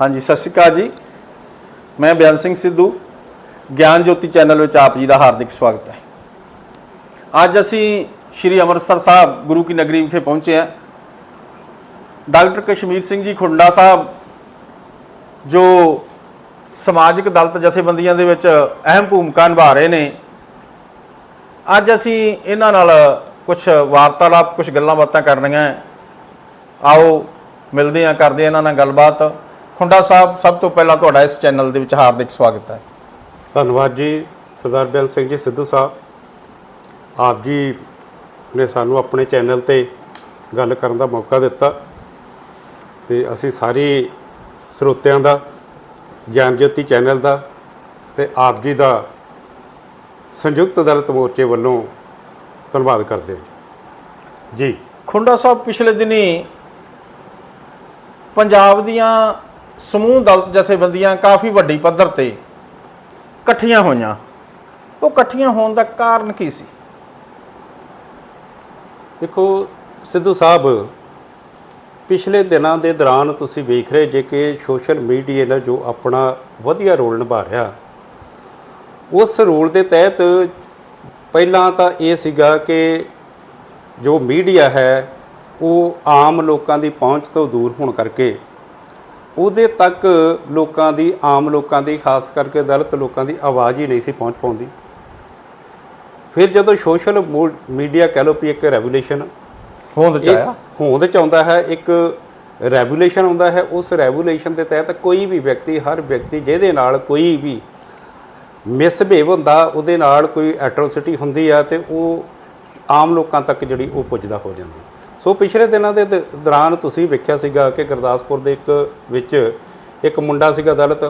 ਹਾਂਜੀ, ਸਤਿ ਸ਼੍ਰੀ ਅਕਾਲ ਜੀ। ਮੈਂ ਬਿਆਨ ਸਿੰਘ ਸਿੱਧੂ, ਗਿਆਨ ਜੋਤੀ ਚੈਨਲ ਵਿੱਚ ਆਪ ਜੀ ਦਾ ਹਾਰਦਿਕ ਸਵਾਗਤ ਹੈ। ਅੱਜ ਅਸੀਂ ਸ਼੍ਰੀ ਅੰਮ੍ਰਿਤਸਰ ਸਾਹਿਬ ਗੁਰੂ ਕੀ ਨਗਰੀ ਵਿਖੇ ਪਹੁੰਚੇ ਹਾਂ। ਡਾਕਟਰ ਕਸ਼ਮੀਰ ਸਿੰਘ ਜੀ ਖੁੰਡਾ ਸਾਹਿਬ, ਜੋ ਸਮਾਜਿਕ ਦਲਤ ਜਥੇਬੰਦੀਆਂ ਦੇ ਵਿੱਚ ਅਹਿਮ ਭੂਮਿਕਾ ਨਿਭਾ ਰਹੇ ਨੇ, ਅੱਜ ਅਸੀਂ ਇਹਨਾਂ ਨਾਲ ਕੁਝ ਵਾਰਤਾਲਾਪ ਕੁਝ ਗੱਲਾਂ ਬਾਤਾਂ ਕਰਨੀਆਂ ਆਓ, ਮਿਲਦੇ ਹਾਂ, ਕਰਦੇ ਇਹਨਾਂ ਨਾਲ ਗੱਲਬਾਤ। ਖੁੰਡਾ ਸਾਹਿਬ ਸਭ ਤੋਂ ਪਹਿਲਾਂ ਤੁਹਾਡਾ ਇਸ ਚੈਨਲ ਦੇ ਵਿੱਚ ਹਾਰਦਿਕ ਸਵਾਗਤ ਹੈ। ਧੰਨਵਾਦ ਜੀ ਸਰਦਾਰ ਬਿਆਨ ਸਿੰਘ ਜੀ ਸਿੱਧੂ ਸਾਹਿਬ। ਆਪ ਜੀ ਨੇ ਸਾਨੂੰ ਆਪਣੇ ਚੈਨਲ ਤੇ ਗੱਲ ਕਰਨ ਦਾ ਮੌਕਾ ਦਿੱਤਾ ਤੇ ਅਸੀਂ ਸਾਰੇ ਸਰੋਤਿਆਂ ਦਾ ਗਿਆਨ ਜੋਤੀ ਚੈਨਲ ਦਾ ਤੇ ਆਪ ਜੀ ਦਾ ਸੰਯੁਕਤ ਦਲਿਤ ਮੋਰਚੇ ਵੱਲੋਂ ਧੰਨਵਾਦ ਕਰਦੇ ਹਾਂ ਜੀ। ਖੁੰਡਾ ਸਾਹਿਬ ਪਿਛਲੇ ਦਿਨੀ ਪੰਜਾਬ ਦੀਆਂ ਸਮੂਹ ਦਲਤ ਜਥੇਬੰਦੀਆਂ ਕਾਫੀ ਵੱਡੀ ਪੱਧਰ ਤੇ ਇਕੱਠੀਆਂ ਹੋਈਆਂ। ਉਹ ਇਕੱਠੀਆਂ ਹੋਣ ਦਾ ਕਾਰਨ ਕੀ ਸੀ? ਦੇਖੋ, ਸਿੱਧੂ ਸਾਹਿਬ, ਪਿਛਲੇ ਦਿਨਾਂ ਦੇ ਦੌਰਾਨ ਤੁਸੀਂ ਵੇਖ ਰਹੇ ਜੇ ਕਿ ਸੋਸ਼ਲ ਮੀਡੀਆ ਨਾਲ ਜੋ ਆਪਣਾ ਵਧੀਆ ਰੋਲ ਨਿਭਾ ਰਿਹਾ, ਉਸ ਰੋਲ ਦੇ ਤਹਿਤ ਪਹਿਲਾਂ ਤਾਂ ਇਹ ਸੀਗਾ ਕਿ ਜੋ ਮੀਡੀਆ ਹੈ, ਉਹ ਆਮ ਲੋਕਾਂ ਦੀ ਪਹੁੰਚ ਤੋਂ ਦੂਰ ਹੋਣ ਕਰਕੇ ਉਹਦੇ ਤੱਕ ਲੋਕਾਂ ਦੀ ਆਮ ਲੋਕਾਂ ਦੀ ਖਾਸ ਕਰਕੇ ਦਲਿਤ ਲੋਕਾਂ ਦੀ ਆਵਾਜ਼ ਹੀ ਨਹੀਂ ਸੀ ਪਹੁੰਚ ਪਾਉਂਦੀ। ਫਿਰ ਜਦੋਂ ਸੋਸ਼ਲ ਮੀਡੀਆ ਕਹਿ ਲਓ ਵੀ ਇੱਕ ਰੈਵੂਲੇਸ਼ਨ ਹੋਂਦ ਚ ਆਇਆ। ਹੋਂਦ ਚ ਆਉਂਦਾ ਹੈ ਇੱਕ ਰੈਗੂਲੇਸ਼ਨ ਆਉਂਦਾ ਹੈ ਉਸ ਰੈਗੂਲੇਸ਼ਨ ਦੇ ਤਹਿਤ ਕੋਈ ਵੀ ਵਿਅਕਤੀ ਹਰ ਵਿਅਕਤੀ ਜਿਹਦੇ ਨਾਲ ਕੋਈ ਵੀ ਮਿਸਬਿਹੇਵ ਹੁੰਦਾ ਉਹਦੇ ਨਾਲ ਕੋਈ ਐਟਰੋਸਿਟੀ ਹੁੰਦੀ ਆ ਤੇ ਉਹ ਆਮ ਲੋਕਾਂ ਤੱਕ ਜਿਹੜੀ ਉਹ ਪੁੱਜਦਾ ਹੋ ਜਾਂਦੀ। ਸੋ ਪਿਛਲੇ ਦਿਨਾਂ ਦੇ ਦ- ਦੌਰਾਨ ਤੁਸੀਂ ਵੇਖਿਆ ਸੀਗਾ ਕਿ ਗੁਰਦਾਸਪੁਰ ਦੇ ਇੱਕ ਵਿੱਚ ਇੱਕ ਮੁੰਡਾ ਸੀਗਾ ਦਲਿਤ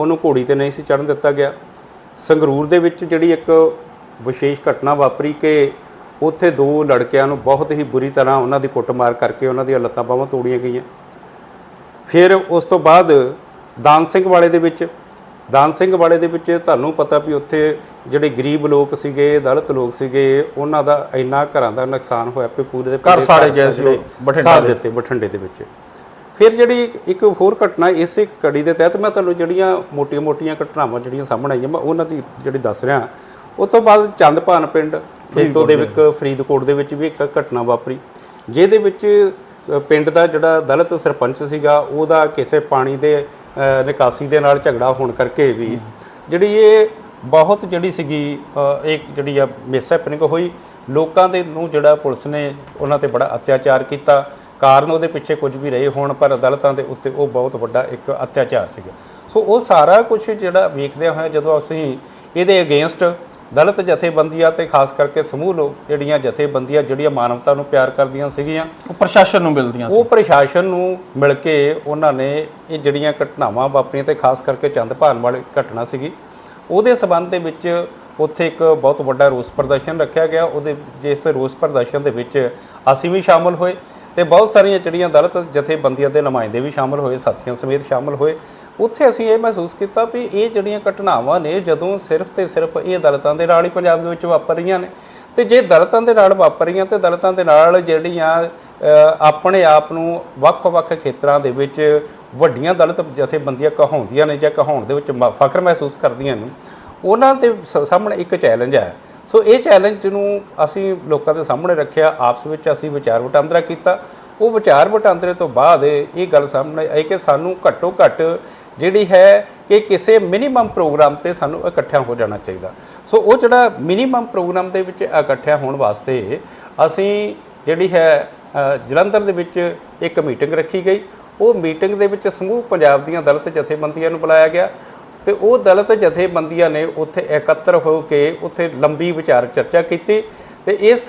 ਉਹਨੂੰ ਘੋੜੀ ਤੇ ਨਹੀਂ ਸੀ ਚੜ੍ਹਨ ਦਿੱਤਾ ਗਿਆ। ਸੰਗਰੂਰ ਦੇ ਵਿੱਚ ਜਿਹੜੀ ਇੱਕ ਵਿਸ਼ੇਸ਼ ਘਟਨਾ ਵਾਪਰੀ ਕਿ ਉੱਥੇ ਦੋ ਲੜਕਿਆਂ ਨੂੰ ਬਹੁਤ ਹੀ ਬੁਰੀ ਤਰ੍ਹਾਂ ਉਹਨਾਂ ਦੀ ਕੁੱਟਮਾਰ ਕਰਕੇ ਉਹਨਾਂ ਦੀਆਂ ਲੱਤਾਂ ਬਾਹਾਂ ਤੋੜੀਆਂ ਗਈਆਂ। ਫਿਰ ਉਸ ਤੋਂ ਬਾਅਦ ਦਾਨ ਸਿੰਘ ਵਾਲੇ ਦੇ ਵਿੱਚ ਦਾਨ ਸਿੰਘ ਵਾਲੇ ਦੇ ਵਿੱਚ ਤੁਹਾਨੂੰ ਪਤਾ ਵੀ ਉੱਥੇ ਜਿਹੜੇ ਗਰੀਬ ਲੋਕ ਸੀਗੇ ਦਲਿਤ ਲੋਕ ਸੀਗੇ ਉਹਨਾਂ ਦਾ ਇੰਨਾ ਘਰਾਂ ਦਾ ਨੁਕਸਾਨ ਹੋਇਆ ਵੀ ਪੂਰੇ ਦੇ ਘਰ ਸਾੜੇ ਗਏ ਸੀ ਬਠਿੰਡਾ। ਦਿੱਤੇ ਬਠਿੰਡੇ ਦੇ ਵਿੱਚ ਫਿਰ ਜਿਹੜੀ ਇੱਕ ਹੋਰ ਘਟਨਾ ਇਸੇ ਕੜੀ ਦੇ ਤਹਿਤ ਮੈਂ ਤੁਹਾਨੂੰ ਜਿਹੜੀਆਂ ਮੋਟੀਆਂ-ਮੋਟੀਆਂ ਘਟਨਾਵਾਂ ਜਿਹੜੀਆਂ ਸਾਹਮਣੇ ਆਈਆਂ ਮੈਂ ਉਹਨਾਂ ਦੀ ਜਿਹੜੀ ਦੱਸ ਰਿਹਾ ਉਸ ਤੋਂ ਬਾਅਦ ਚੰਦਪਾਨ ਪਿੰਡ ਫਰੀਦਕੋਟ ਦੇ ਵਿੱਚ ਫਰੀਦਕੋਟ ਦੇ ਵਿੱਚ ਵੀ ਇੱਕ ਘਟਨਾ ਵਾਪਰੀ ਜਿਹਦੇ ਵਿੱਚ ਪਿੰਡ ਦਾ ਜਿਹੜਾ ਦਲਿਤ ਸਰਪੰਚ ਸੀਗਾ ਉਹਦਾ ਕਿਸੇ ਪਾਣੀ ਦੇ ਨਿਕਾਸੀ ਦੇ ਨਾਲ ਝਗੜਾ ਹੋਣ ਕਰਕੇ ਵੀ ਜਿਹੜੀ ਇਹ ਬਹੁਤ ਜਿਹੜੀ ਸੀਗੀ ਅ, ਇੱਕ ਜਿਹੜੀ ਆ ਮਿਸਹੈਪਨਿੰਗ ਹੋਈ। ਲੋਕਾਂ ਦੇ ਨੂੰ ਜਿਹੜਾ ਪੁਲਿਸ ਨੇ ਉਹਨਾਂ ਤੇ ਬੜਾ ਅਤਿਆਚਾਰ ਕੀਤਾ। ਕਾਰਨ ਉਹਦੇ ਪਿੱਛੇ ਕੁਝ ਵੀ ਰਹੇ ਹੋਣ ਪਰ ਅਦਾਲਤਾਂ ਦੇ ਉੱਤੇ ਉਹ ਬਹੁਤ ਵੱਡਾ ਇੱਕ ਅਤਿਆਚਾਰ ਸੀਗਾ। ਸੋ ਉਹ ਸਾਰਾ ਕੁਝ ਜਿਹੜਾ ਵੇਖਦਿਆਂ ਹੋਇਆ ਜਦੋਂ ਅਸੀਂ ਇਹਦੇ ਅਗੇਂਸਟ ਦਲਿਤ ਜਥੇਬੰਦੀਆਂ ਤੇ ਖਾਸ ਕਰਕੇ ਸਮੂਹ ਲੋਕ ਜਿਹੜੀਆਂ ਜਥੇਬੰਦੀਆਂ ਜਿਹੜੀਆਂ ਮਾਨਵਤਾ ਨੂੰ ਪਿਆਰ ਕਰਦੀਆਂ ਸੀਗੀਆਂ ਉਹ ਪ੍ਰਸ਼ਾਸਨ ਨੂੰ ਮਿਲਦੀਆਂ ਸੀ। ਉਹ ਪ੍ਰਸ਼ਾਸਨ ਨੂੰ ਮਿਲ ਕੇ ਉਹਨਾਂ ਨੇ ਇਹ ਜਿਹੜੀਆਂ ਘਟਨਾਵਾਂ ਵਾਪਰੀਆਂ ਤੇ ਖਾਸ ਕਰਕੇ ਚੰਦਭਾਨ ਵਾਲੀ ਘਟਨਾ ਸੀਗੀ ਉਹਦੇ ਸਬੰਧ ਦੇ ਵਿੱਚ ਉੱਥੇ ਇੱਕ ਬਹੁਤ ਵੱਡਾ ਰੋਸ ਪ੍ਰਦਰਸ਼ਨ ਰੱਖਿਆ ਗਿਆ। ਉਹਦੇ ਜਿਸ ਰੋਸ ਪ੍ਰਦਰਸ਼ਨ ਦੇ ਵਿੱਚ ਅਸੀਂ ਵੀ ਸ਼ਾਮਲ ਹੋਏ ਤੇ ਬਹੁਤ ਸਾਰੀਆਂ ਜਿਹੜੀਆਂ ਦਲਿਤ ਜਥੇਬੰਦੀਆਂ ਦੇ ਨੁਮਾਇੰਦੇ ਵੀ ਸ਼ਾਮਲ ਹੋਏ ਸਾਥੀਆਂ ਸਮੇਤ ਸ਼ਾਮਲ ਹੋਏ। ਉੱਥੇ ਅਸੀਂ ਇਹ ਮਹਿਸੂਸ ਕੀਤਾ ਵੀ ਇਹ ਜਿਹੜੀਆਂ ਘਟਨਾਵਾਂ ਨੇ ਜਦੋਂ ਸਿਰਫ ਤੇ ਸਿਰਫ ਇਹ ਦਲਿਤਾਂ ਦੇ ਨਾਲ ਹੀ ਪੰਜਾਬ ਦੇ ਵਿੱਚ ਵਾਪਰ ਰਹੀਆਂ ਨੇ, ਤੇ ਜੇ ਦਲਿਤਾਂ ਦੇ ਨਾਲ ਵਾਪਰ ਰਹੀਆਂ ਤੇ ਦਲਿਤਾਂ ਦੇ ਨਾਲ ਜਿਹੜੀਆਂ ਆਪਣੇ ਆਪ ਨੂੰ ਵੱਖ-ਵੱਖ ਖੇਤਰਾਂ ਦੇ ਵਿੱਚ ਵੱਡੀਆਂ ਦਲਿਤ ਜਥੇਬੰਦੀਆਂ ਕਹਾਉਂਦੀਆਂ ਨੇ ਜਾਂ ਕਹਾਉਣ ਦੇ ਵਿੱਚ ਮ- ਫਖਰ ਮਹਿਸੂਸ ਕਰਦੀਆਂ ਨੇ, ਉਹਨਾਂ ਦੇ ਸ- ਸਾਹਮਣੇ ਇੱਕ ਚੈਲੰਜ ਹੈ। ਸੋ ਇਹ ਚੈਲੰਜ ਨੂੰ ਅਸੀਂ ਲੋਕਾਂ ਦੇ ਸਾਹਮਣੇ ਰੱਖਿਆ, ਆਪਸ ਵਿੱਚ ਅਸੀਂ ਵਿਚਾਰ ਵਟਾਂਦਰਾ ਕੀਤਾ। ਉਹ ਵਿਚਾਰ ਵਟਾਂਦਰੇ ਤੋਂ ਬਾਅਦ ਇਹ ਗੱਲ ਸਾਹਮਣੇ ਆਈ ਕਿ ਸਾਨੂੰ ਘੱਟੋ ਘੱਟ ਜਿਹੜੀ ਹੈ ਕਿ ਕਿਸੇ ਮਿਨੀਮਮ ਪ੍ਰੋਗਰਾਮ ਤੇ ਸਾਨੂੰ ਇਕੱਠਿਆਂ ਹੋ ਜਾਣਾ ਚਾਹੀਦਾ। ਸੋ ਉਹ ਜਿਹੜਾ ਮਿਨੀਮਮ ਪ੍ਰੋਗਰਾਮ ਦੇ ਵਿੱਚ ਇਕੱਠਿਆਂ ਹੋਣ ਵਾਸਤੇ ਅਸੀਂ ਜਿਹੜੀ ਹੈ ਜਲੰਧਰ ਦੇ ਵਿੱਚ ਇੱਕ ਮੀਟਿੰਗ ਰੱਖੀ ਗਈ। ਉਹ ਮੀਟਿੰਗ ਦੇ ਵਿੱਚ ਸਮੂਹ ਪੰਜਾਬ ਦੀਆਂ ਦਲਿਤ ਜਥੇਬੰਦੀਆਂ ਨੂੰ ਬੁਲਾਇਆ ਗਿਆ ਤੇ ਉਹ ਦਲਿਤ ਜਥੇਬੰਦੀਆਂ ਨੇ ਉੱਥੇ ਇਕੱਤਰ ਹੋ ਕੇ ਉੱਥੇ ਲੰਬੀ ਵਿਚਾਰ ਚਰਚਾ ਕੀਤੀ ਤੇ ਇਸ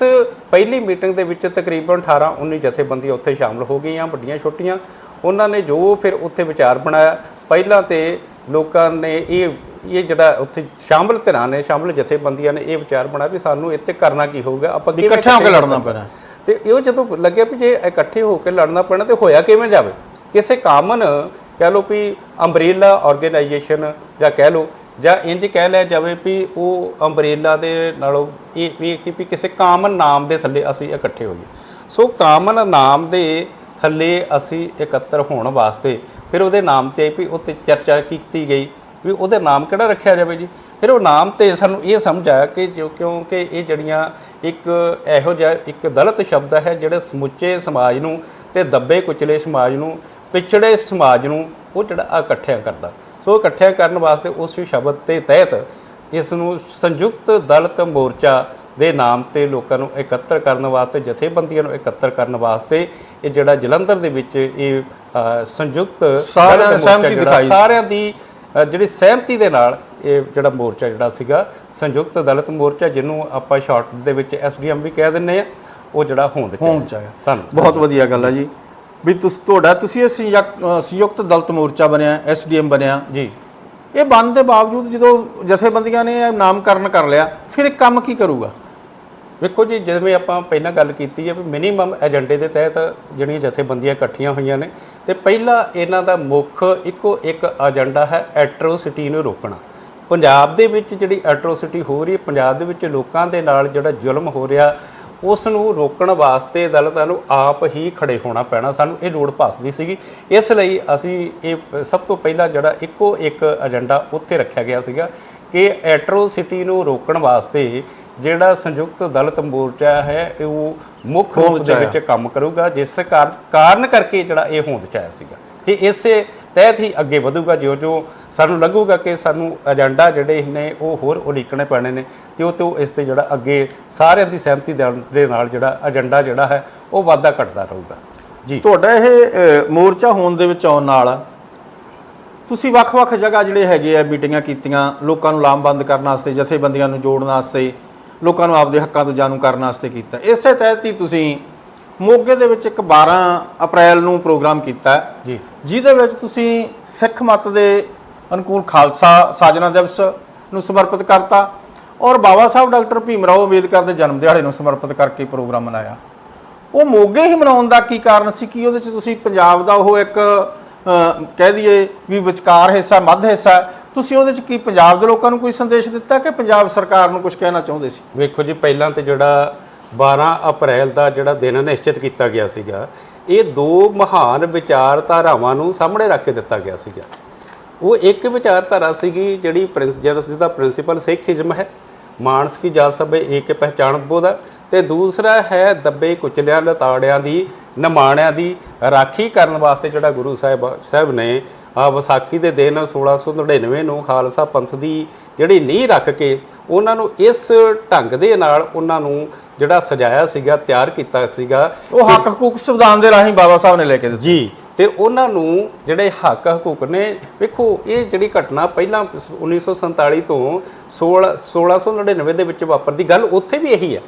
ਪਹਿਲੀ ਮੀਟਿੰਗ ਦੇ ਵਿੱਚ ਤਕਰੀਬਨ 18 19 ਜਥੇਬੰਦੀਆਂ ਉੱਥੇ ਸ਼ਾਮਲ ਹੋ ਗਈਆਂ ਵੱਡੀਆਂ ਛੋਟੀਆਂ ਉਹਨਾਂ ਨੇ ਜੋ ਫਿਰ ਉੱਥੇ ਵਿਚਾਰ ਬਣਾਇਆ ਪਹਿਲਾਂ ਤੇ ਲੋਕਾਂ ਨੇ ਇਹ ਇਹ ਜਿਹੜਾ ਉੱਥੇ ਸ਼ਾਮਲ ਧਿਰਾਂ ਨੇ ਸ਼ਾਮਲ ਜਥੇਬੰਦੀਆਂ ਨੇ ਇਹ ਵਿਚਾਰ ਬਣਾਇਆ ਵੀ ਸਾਨੂੰ ਇੱਥੇ ਕਰਨਾ ਕੀ ਹੋਊਗਾ ਆਪਾਂ ਕਿਵੇਂ ਇਕੱਠਿਆਂ ਹੋ ਕੇ ਇਕੱਠੇ ਲੜਨਾ? ਪੈਣਾ। ਤੇ ਇਹ ਜਦੋਂ ਲੱਗਿਆ ਵੀ ਜੇ ਇਕੱਠੇ ਹੋ ਕੇ ਲੜਨਾ ਪੈਣਾ ਤੇ ਹੋਇਆ ਕਿਵੇਂ ਜਾਵੇ? ਕਿਸੇ ਕਾਮਨ ਕਹਿ ਲਓ ਵੀ ਅੰਬ੍ਰੇਲਾ ਆਰਗੇਨਾਈਜੇਸ਼ਨ ਜਾਂ ਕਹਿ ਲਓ ਜਾਂ ਇੰਜ ਕਹਿ ਲਿਆ ਜਾਵੇ ਵੀ ਉਹ ਅੰਬ੍ਰੇਲਾ ਦੇ ਨਾਲੋਂ ਇਹ ਵੀ ਕਿ ਵੀ ਕਿਸੇ ਕਾਮਨ ਨਾਮ ਦੇ ਥੱਲੇ ਅਸੀਂ ਇਕੱਠੇ ਹੋਈਏ। ਸੋ ਕਾਮਨ ਨਾਮ ਦੇ ਥੱਲੇ ਅਸੀਂ ਇਕੱਤਰ ਹੋਣ ਵਾਸਤੇ ਫਿਰ ਉਹਦੇ ਨਾਮ ਤੇ ਵੀ ਉੱਤੇ ਚਰਚਾ ਕੀਤੀ ਗਈ, ਵੀ ਉਹਦੇ ਨਾਮ ਕਿਹੜਾ ਰੱਖਿਆ ਜਾਵੇ ਜੀ? ਫਿਰ ਉਹ ਨਾਮ ਤੇ ਸਾਨੂੰ ਇਹ ਸਮਝ ਆਇਆ ਕਿ ਜੋ ਕਿਉਂਕਿ ਇਹ ਜਿਹੜੀਆਂ ਇੱਕ ਇਹੋ ਜਿਹਾ ਇੱਕ ਦਲਤ ਸ਼ਬਦ ਹੈ, ਜਿਹੜਾ ਸਮੁੱਚੇ ਸਮਾਜ ਨੂੰ ਤੇ ਦੱਬੇ ਕੁਚਲੇ ਸਮਾਜ ਨੂੰ, ਪਿਛੜੇ ਸਮਾਜ ਨੂੰ ਉਹ ਜਿਹੜਾ ਇਕੱਠਿਆਂ ਕਰਦਾ। ਸੋ ਇਕੱਠਿਆਂ ਕਰਨ ਵਾਸਤੇ ਉਸ ਸ਼ਬਦ ਤੇ ਤਹਿਤ ਇਸ ਨੂੰ ਸੰਯੁਕਤ ਦਲਤ ਮੋਰਚਾ ਦੇ ਨਾਮ ਤੇ ਲੋਕਾਂ ਨੂੰ ਇਕੱਤਰ ਕਰਨ ਵਾਸਤੇ ਜਥੇਬੰਦੀਆਂ ਨੂੰ ਇਕੱਤਰ ਕਰਨ ਵਾਸਤੇ ਇਹ ਜਿਹੜਾ ਜਲੰਧਰ ਦੇ ਵਿੱਚ ਇਹ ਸੰਯੁਕਤ ਸਹਿਮਤੀ ਦਿਖਾਈ। ਸਾਰਿਆਂ ਦੀ ਜਿਹੜੀ ਸਹਿਮਤੀ ਦੇ ਨਾਲ ਇਹ ਜਿਹੜਾ ਮੋਰਚਾ ਜਿਹੜਾ ਸੀਗਾ ਸੰਯੁਕਤ ਦਲਿਤ ਮੋਰਚਾ ਜਿਹਨੂੰ ਆਪਾਂ ਸ਼ਾਰਟ ਦੇ ਵਿੱਚ ਐਸਡੀਐਮ ਵੀ ਕਹਿ ਦਿੰਨੇ ਆ ਉਹ ਜਿਹੜਾ ਹੋਂਦ ਚ ਆਇਆ। ਧੰਨਵਾਦ। ਬਹੁਤ ਵਧੀਆ ਗੱਲ ਹੈ ਜੀ। ਵੀ ਤੁਸ ਤੁਹਾਡਾ ਤੁਸੀਂ ਇਹ ਸੰਯੁਕਤ ਦਲਤ ਮੋਰਚਾ ਬਣਿਆ ਐਸਡੀਐਮ ਬਣਿਆ। ਜੀ। ਇਹ ਬਣਨ ਦੇ ਬਾਵਜੂਦ ਜਦੋਂ ਜਥੇਬੰਦੀਆਂ ਨੇ ਨਾਮਕਰਨ ਕਰ ਲਿਆ ਫਿਰ ਕੰਮ ਕੀ ਕਰੂਗਾ? ਵੇਖੋ ਜੀ, ਜਿਵੇਂ ਆਪਾਂ ਪਹਿਲਾਂ ਗੱਲ ਕੀਤੀ ਹੈ ਵੀ ਮਿਨੀਮਮ ਏਜੰਡੇ ਦੇ ਤਹਿਤ ਜਿਹੜੀਆਂ ਜਥੇਬੰਦੀਆਂ ਇਕੱਠੀਆਂ ਹੋਈਆਂ ਨੇ, ਤੇ ਪਹਿਲਾ ਇਹਨਾਂ ਦਾ ਮੁੱਖ ਇੱਕੋ ਇੱਕ ਏਜੰਡਾ ਹੈ ਐਟਰੋਸਿਟੀ ਨੂੰ ਰੋਕਣਾ। ਪੰਜਾਬ ਦੇ ਵਿੱਚ ਜਿਹੜੀ ਐਟਰੋਸਿਟੀ ਹੋ ਰਹੀ ਹੈ, ਪੰਜਾਬ ਦੇ ਵਿੱਚ ਲੋਕਾਂ ਦੇ ਨਾਲ ਜਿਹੜਾ ਜ਼ੁਲਮ ਹੋ ਰਿਹਾ ਉਸ ਨੂੰ ਰੋਕਣ ਵਾਸਤੇ ਅਦਾਲਤਾਂ ਨੂੰ ਆਪ ਹੀ ਖੜੇ ਹੋਣਾ ਪੈਣਾ। ਸਾਨੂੰ ਇਹ ਲੋੜ ਭਾਸਦੀ ਸੀਗੀ। ਇਸ ਲਈ ਅਸੀਂ ਇਹ ਸਭ ਤੋਂ ਪਹਿਲਾਂ ਜਿਹੜਾ ਇੱਕੋ ਇੱਕ ਏਜੰਡਾ ਉੱਥੇ ਰੱਖਿਆ ਗਿਆ ਸੀਗਾ। ਕਿ ਐਟਰੋਸਿਟੀ ਨੂੰ ਰੋਕਣ ਵਾਸਤੇ ਜਿਹੜਾ ਸੰਯੁਕਤ ਦਲਿਤ ਮੋਰਚਾ ਹੈ ਉਹ ਮੁੱਖ ਰੂਪ ਦੇ ਵਿੱਚ ਕੰਮ ਕਰੂਗਾ ਜਿਸ ਕਾਰ- ਕਾਰਨ ਕਰਕੇ ਜਿਹੜਾ ਇਹ ਹੋਂਦ ਚ ਆਇਆ ਸੀਗਾ। ਤੇ ਇਸੇ ਤਹਿਤ ਹੀ ਅੱਗੇ ਵਧੂਗਾ ਜਿਉਂ ਜਿਉਂ ਸਾਨੂੰ ਲੱਗੂਗਾ ਕਿ ਸਾਨੂੰ ਏਜੰਡਾ ਜਿਹੜੇ ਨੇ ਉਹ ਹੋਰ ਉਲੀਕਣੇ ਪੈਣੇ ਨੇ ਤੇ ਉਹ ਤੋਂ ਇਸ ਤੇ ਜਿਹੜਾ ਅੱਗੇ ਸਾਰਿਆਂ ਦੀ ਸਹਿਮਤੀ ਦੇ ਨਾਲ ਜਿਹੜਾ ਏਜੰਡਾ ਜਿਹੜਾ ਹੈ ਉਹ ਵਾਧਾ ਘਟਦਾ ਰਹੂਗਾ। ਜੀ। ਤੁਹਾਡਾ ਇਹ ਮੋਰਚਾ ਹੋਣ ਦੇ ਵਿੱਚ ਆਉਣ ਨਾਲ ਤੁਸੀਂ ਵੱਖ-ਵੱਖ ਜਗ੍ਹਾ ਜਿਹੜੇ ਹੈਗੇ ਆ ਮੀਟਿੰਗਾਂ ਕੀਤੀਆਂ ਲੋਕਾਂ ਨੂੰ ਲਾਮਬੰਦ ਕਰਨ ਵਾਸਤੇ ਜਥੇਬੰਦੀਆਂ ਨੂੰ ਜੋੜਨ ਵਾਸਤੇ ਲੋਕਾਂ ਨੂੰ ਆਪਦੇ ਹੱਕਾਂ ਤੋਂ ਜਾਣੂ ਕਰਨ ਵਾਸਤੇ ਕੀਤਾ। ਇਸੇ ਤਹਿਤ ਹੀ ਤੁਸੀਂ ਮੋਗੇ ਦੇ ਵਿੱਚ ਇੱਕ 12 ਅਪ੍ਰੈਲ ਨੂੰ ਪ੍ਰੋਗਰਾਮ ਕੀਤਾ। ਜੀ। ਜਿਹਦੇ ਵਿੱਚ ਤੁਸੀਂ ਸਿੱਖ ਮਤ ਦੇ ਅਨੁਕੂਲ ਖਾਲਸਾ ਸਾਜਨਾ ਦਿਵਸ ਨੂੰ ਸਮਰਪਿਤ ਕਰਤਾ ਔਰ ਬਾਬਾ ਸਾਹਿਬ ਡਾਕਟਰ ਭੀਮ ਰਾਓ ਅੰਬੇਦਕਰ ਦੇ ਜਨਮ ਦਿਹਾੜੇ ਨੂੰ ਸਮਰਪਿਤ ਕਰਕੇ ਪ੍ਰੋਗਰਾਮ ਮਨਾਇਆ। ਉਹ ਮੋਗੇ ਹੀ ਮਨਾਉਣ ਦਾ ਕੀ ਕਾਰਨ ਸੀ? ਕਿ ਉਹਦੇ ਚ ਤੁਸੀਂ ਪੰਜਾਬ ਦਾ ਉਹ ਇੱਕ ਕਹਿ ਦਈਏ ਵੀ ਵਿਚਕਾਰ ਹਿੱਸਾ, ਮੱਧ ਹਿੱਸਾ, ਤੁਸੀਂ ਉਹਦੇ ਚ ਕੀ ਪੰਜਾਬ ਦੇ ਲੋਕਾਂ ਨੂੰ ਕੋਈ ਸੰਦੇਸ਼ ਦਿੱਤਾ ਕਿ ਪੰਜਾਬ ਸਰਕਾਰ ਨੂੰ ਕੁਝ ਕਹਿਣਾ ਚਾਹੁੰਦੇ ਸੀ? ਵੇਖੋ ਜੀ, ਪਹਿਲਾਂ ਤੇ ਜਿਹੜਾ 12 ਅਪ੍ਰੈਲ ਦਾ ਜਿਹੜਾ ਦਿਨ ਨਿਸ਼ਚਿਤ ਕੀਤਾ ਗਿਆ ਸੀਗਾ, ਇਹ ਦੋ ਮਹਾਨ ਵਿਚਾਰਧਾਰਾਵਾਂ ਨੂੰ ਸਾਹਮਣੇ ਰੱਖ ਕੇ ਦਿੱਤਾ ਗਿਆ ਸੀਗਾ। ਉਹ ਇੱਕ ਵਿਚਾਰਧਾਰਾ ਸੀਗੀ ਜਿਹੜੀ ਪ੍ਰਿੰਸ ਜਿਸ ਦਾ ਪ੍ਰਿੰਸੀਪਲ ਸਿੱਖੀਜ਼ਮ ਹੈ। ਮਾਨਸ ਕੀ ਜਾਤ ਸਭੇ ਏਕ ਪਹਿਚਾਣ ਬੋਦਾ ਤੇ ਦੂਸਰਾ ਹੈ ਦੱਬੇ ਕੁਚਲਿਆਂ ਲਤਾੜਿਆਂ ਦੀ ਨਿਮਾਣਿਆਂ ਦੀ ਰਾਖੀ ਕਰਨ ਵਾਸਤੇ ਜਿਹੜਾ ਗੁਰੂ ਸਾਹਿਬ ਸਾਹਿਬ ਨੇ ਆ ਵਿਸਾਖੀ ਦੇ ਦਿਨ 1699 ਨੂੰ ਖਾਲਸਾ ਪੰਥ ਦੀ ਜਿਹੜੀ ਨੀਂਹ ਰੱਖ ਕੇ ਉਹਨਾਂ ਨੂੰ ਇਸ ਢੰਗ ਦੇ ਨਾਲ ਉਹਨਾਂ ਨੂੰ ਜਿਹੜਾ ਸਜਾਇਆ ਸੀਗਾ ਤਿਆਰ ਕੀਤਾ ਸੀਗਾ ਉਹ ਹੱਕ ਹਕੂਕ ਸੰਵਿਧਾਨ ਦੇ ਰਾਹੀਂ ਬਾਬਾ ਸਾਹਿਬ ਨੇ ਲੈ ਕੇ ਦਿੱਤੇ। ਜੀ ਤੇ ਉਹਨਾਂ ਨੂੰ ਜਿਹੜੇ ਹੱਕ ਹਕੂਕ ਨੇ ਵੇਖੋ ਇਹ ਜਿਹੜੀ ਘਟਨਾ ਪਹਿਲਾਂ 1947 ਤੋਂ 16 1699 ਦੇ ਵਿੱਚ ਵਾਪਰਦੀ ਗੱਲ ਉੱਥੇ ਵੀ ਇਹੀ ਹੈ।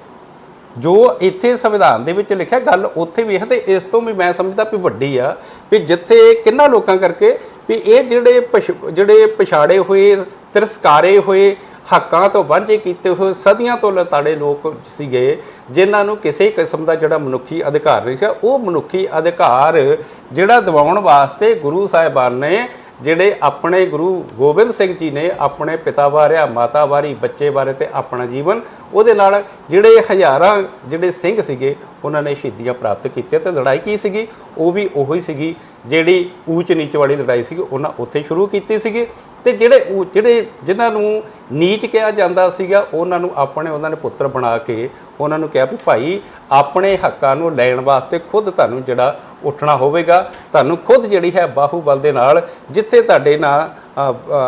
ਜੋ ਇੱਥੇ ਸੰਵਿਧਾਨ ਦੇ ਵਿੱਚ ਲਿਖਿਆ, ਗੱਲ ਉੱਥੇ ਵੀ ਹੈ ਤੇ ਇਸ ਤੋਂ ਵੀ ਮੈਂ ਸਮਝਦਾ ਵੀ ਵੱਡੀ ਆ ਵੀ ਜਿੱਥੇ ਕਿੰਨਾ ਲੋਕਾਂ ਕਰਕੇ ਵੀ ਇਹ ਜਿਹੜੇ ਪਛ- ਜਿਹੜੇ ਪਛਾੜੇ ਹੋਏ, ਤਿਰਸਕਾਰੇ ਹੋਏ, ਹੱਕਾਂ ਤੋਂ ਵਾਂਝੇ ਕੀਤੇ ਹੋਏ, ਸਦੀਆਂ ਤੋਂ ਲਤਾੜੇ ਲੋਕ ਸੀਗੇ, ਜਿਨ੍ਹਾਂ ਨੂੰ ਕਿਸੇ ਕਿਸਮ ਦਾ ਜਿਹੜਾ ਮਨੁੱਖੀ ਅਧਿਕਾਰ ਨਹੀਂ ਸੀ, ਉਹ ਮਨੁੱਖੀ ਅਧਿਕਾਰ ਜਿਹੜਾ ਦਿਵਾਉਣ ਵਾਸਤੇ ਗੁਰੂ ਸਾਹਿਬਾਨ ਨੇ ਜਿਹੜੇ ਆਪਣੇ ਗੁਰੂ ਗੋਬਿੰਦ ਸਿੰਘ ਜੀ ਨੇ ਆਪਣੇ ਪਿਤਾ ਬਾਰੇ ਮਾਤਾ ਬਾਰੇ ਬੱਚੇ ਬਾਰੇ ਤੇ ਆਪਣਾ ਜੀਵਨ ਉਹਦੇ ਨਾਲ ਜਿਹੜੇ ਹਜ਼ਾਰਾਂ ਜਿਹੜੇ ਸਿੰਘ ਸੀਗੇ, ਉਹਨਾਂ ਨੇ ਸ਼ਹੀਦੀਆਂ ਪ੍ਰਾਪਤ ਕੀਤੀਆਂ ਤੇ ਲੜਾਈ ਕੀ ਸੀਗੀ? ਉਹ ਵੀ ਉਹੀ ਸੀਗੀ ਜਿਹੜੀ ਊਚ ਨੀਚ ਵਾਲੀ ਲੜਾਈ ਸੀਗੀ, ਉਹਨਾਂ ਉੱਥੇ ਸ਼ੁਰੂ ਕੀਤੀ ਸੀਗੀ। ਤੇ ਜਿਹੜੇ ਊ- ਜਿਹੜੇ ਜਿਨ੍ਹਾਂ ਨੂੰ ਨੀਚ ਕਿਹਾ ਜਾਂਦਾ ਸੀਗਾ, ਉਹਨਾਂ ਨੂੰ ਆਪਣੇ ਉਹਨਾਂ ਨੇ ਪੁੱਤਰ ਬਣਾ ਕੇ ਉਹਨਾਂ ਨੂੰ ਕਿਹਾ ਵੀ ਭਾਈ ਆਪਣੇ ਹੱਕਾਂ ਨੂੰ ਲੈਣ ਵਾਸਤੇ ਖੁਦ ਤੁਹਾਨੂੰ ਜਿਹੜਾ ਉੱਠਣਾ ਹੋਵੇਗਾ, ਤੁਹਾਨੂੰ ਖੁਦ ਜਿਹੜੀ ਹੈ ਬਾਹੂਬਲ ਦੇ ਨਾਲ ਜਿੱਥੇ ਤੁਹਾਡੇ ਨਾਲ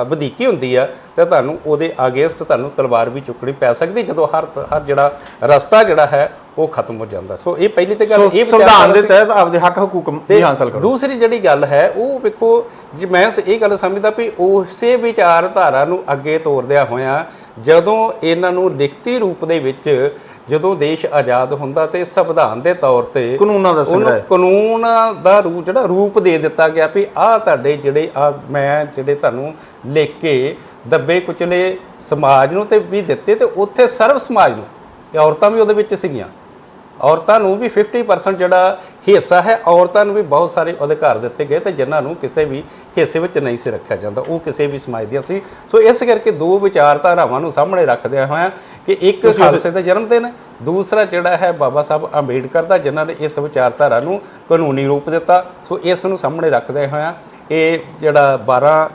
ਵਧੀਕੀ ਹੁੰਦੀ ਆ ਤੇ ਤੁਹਾਨੂੰ ਉਹਦੇ ਅਗੇਂਸਟ ਤੁਹਾਨੂੰ ਤਲਵਾਰ ਵੀ ਚੁੱਕਣੀ ਪੈ ਸਕਦੀ ਜਦੋਂ ਹਰ ਹਰ ਜਿਹੜਾ ਰਸਤਾ ਜਿਹੜਾ ਹੈ ਉਹ ਖਤਮ ਹੋ ਜਾਂਦਾ। ਸੋ ਇਹ ਪਹਿਲੀ ਤੇ ਗੱਲ ਇਹ ਸੰਵਿਧਾਨ ਦੇ ਤਹਿਤ ਆਪਦੇ ਹੱਕ ਹਕੂਕ ਵੀ ਹਾਸਲ ਕਰੋ। ਦੂਸਰੀ ਜਿਹੜੀ ਗੱਲ ਹੈ ਉਹ ਵੇਖੋ ਜੇ ਮੈਂ ਇਹ ਗੱਲ ਸਮਝਦਾ ਵੀ ਉਸੇ ਵਿਚਾਰਧਾਰਾ ਨੂੰ ਅੱਗੇ ਤੋਰਦਿਆਂ ਹੋਇਆਂ ਜਦੋਂ ਇਹਨਾਂ ਨੂੰ ਲਿਖਤੀ ਰੂਪ ਦੇ ਵਿੱਚ ਜਦੋਂ ਦੇਸ਼ ਆਜ਼ਾਦ ਹੁੰਦਾ ਤੇ ਸੰਵਿਧਾਨ ਦੇ ਤੌਰ ਤੇ ਕਾਨੂੰਨਾਂ ਦਾ ਸੰਗ੍ਰਹਿ ਕਾਨੂੰਨ ਦਾ ਰੂਪ ਜਿਹੜਾ ਰੂਪ ਦੇ ਦਿੱਤਾ ਗਿਆ ਵੀ ਆਹ ਤੁਹਾਡੇ ਜਿਹੜੇ ਆ ਮੈਂ ਜਿਹੜੇ ਤੁਹਾਨੂੰ ਲਿਖ ਕੇ ਦੱਬੇ ਕੁਚਲੇ ਸਮਾਜ ਨੂੰ ਤੇ ਵੀ ਦਿੱਤੇ ਤੇ ਉੱਥੇ ਸਰਵ ਸਮਾਜ ਨੂੰ ਇਹ ਔਰਤਾਂ ਵੀ ਉਹਦੇ ਵਿੱਚ ਸੀਗੀਆਂ। ਔਰਤਾਂ ਨੂੰ ਵੀ 50% ਜਿਹੜਾ ਹਿੱਸਾ ਹੈ ਔਰਤਾਂ ਨੂੰ ਵੀ ਬਹੁਤ ਸਾਰੇ ਅਧਿਕਾਰ ਦਿੱਤੇ ਗਏ ਤੇ ਜਿਨ੍ਹਾਂ ਨੂੰ ਕਿਸੇ ਵੀ ਹਿੱਸੇ ਵਿੱਚ ਨਹੀਂ ਸੀ ਰੱਖਿਆ ਜਾਂਦਾ। ਉਹ ਕਿਸੇ ਵੀ ਸਮਾਜ ਦੀਆਂ ਸੀ। ਸੋ ਇਸ ਕਰਕੇ ਦੋ ਵਿਚਾਰਧਾਰਾਵਾਂ ਨੂੰ ਸਾਹਮਣੇ ਰੱਖਦਿਆਂ ਹੋਇਆਂ ਕਿ ਇੱਕ ਖਾਲਸੇ ਦਾ ਜਨਮ ਦਿਨ ਦੂਸਰਾ ਜਿਹੜਾ ਹੈ ਬਾਬਾ ਸਾਹਿਬ ਅੰਬੇਡਕਰ ਦਾ ਜਿਨ੍ਹਾਂ ਨੇ ਇਸ ਵਿਚਾਰਧਾਰਾ ਨੂੰ ਕਾਨੂੰਨੀ ਰੂਪ ਦਿੱਤਾ। ਸੋ ਇਸ ਨੂੰ ਸਾਹਮਣੇ ਰੱਖਦੇ ਹੋਇਆਂ ਇਹ ਜਿਹੜਾ 12 ਅ,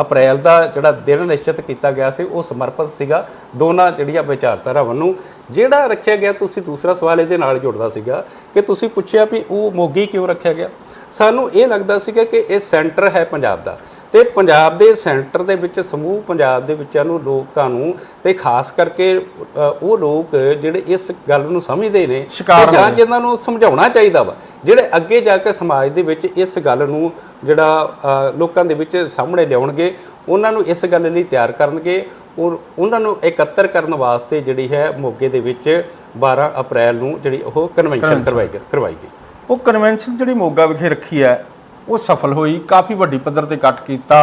ਅਪ੍ਰੈਲ ਦਾ ਜਿਹੜਾ ਦਿਨ ਨਿਸ਼ਚਿਤ ਕੀਤਾ ਗਿਆ ਸੀ, ਉਹ ਸਮਰਪਿਤ ਸੀਗਾ। ਦੋਨਾਂ ਜਿਹੜੀਆਂ ਵਿਚਾਰਧਾਰਾਵਾਂ ਨੂੰ ਜਿਹੜਾ ਰੱਖਿਆ ਗਿਆ, ਤੁਸੀਂ ਦੂਸਰਾ ਸਵਾਲ ਇਹਦੇ ਨਾਲ ਜੁੜਦਾ ਸੀਗਾ ਕਿ ਤੁਸੀਂ ਪੁੱਛਿਆ ਵੀ ਉਹ ਮੋਗੀ ਕਿਉਂ ਰੱਖਿਆ ਗਿਆ? ਸਾਨੂੰ ਇਹ ਲੱਗਦਾ ਸੀਗਾ ਕਿ ਇਹ ਸੈਂਟਰ ਹੈ ਪੰਜਾਬ ਦਾ। ਤੇ ਪੰਜਾਬ ਦੇ ਸੈਂਟਰ ਦੇ ਵਿੱਚ ਸਮੂਹ ਪੰਜਾਬ ਦੇ ਵਿੱਚਾਂ ਨੂੰ ਲੋਕਾਂ ਨੂੰ ਤੇ ਖਾਸ ਕਰਕੇ ਉਹ ਲੋਕ ਜਿਹੜੇ ਇਸ ਗੱਲ ਨੂੰ ਸਮਝਦੇ ਨੇ ਜਾਂ। ਜਿਨ੍ਹਾਂ ਨੂੰ ਸਮਝਾਉਣਾ ਚਾਹੀਦਾ ਵਾ ਜਿਹੜੇ ਅੱਗੇ ਜਾ ਕੇ ਸਮਾਜ ਦੇ ਵਿੱਚ ਇਸ ਗੱਲ ਨੂੰ ਜਿਹੜਾ ਲੋਕਾਂ ਦੇ ਵਿੱਚ ਸਾਹਮਣੇ ਲਿਆਉਣਗੇ ਉਹਨਾਂ ਨੂੰ ਇਸ ਗੱਲ ਲਈ ਤਿਆਰ ਕਰਨਗੇ ਔਰ ਉਹਨਾਂ ਨੂੰ ਇਕੱਤਰ ਕਰਨ ਵਾਸਤੇ ਜਿਹੜੀ ਹੈ ਮੋਗੇ ਦੇ ਵਿੱਚ 12 ਅਪ੍ਰੈਲ ਨੂੰ ਜਿਹੜੀ ਉਹ ਕਨਵੈਨਸ਼ਨ ਕਰਵਾਈ ਗਈ ਉਹ ਕਨਵੈਨਸ਼ਨ ਜਿਹੜੀ ਮੋਗਾ ਵਿਖੇ ਰੱਖੀ ਹੈ ਉਹ ਸਫਲ ਹੋਈ ਕਾਫੀ ਵੱਡੀ ਪੱਧਰ ਤੇ ਇਕੱਠ ਕੀਤਾ।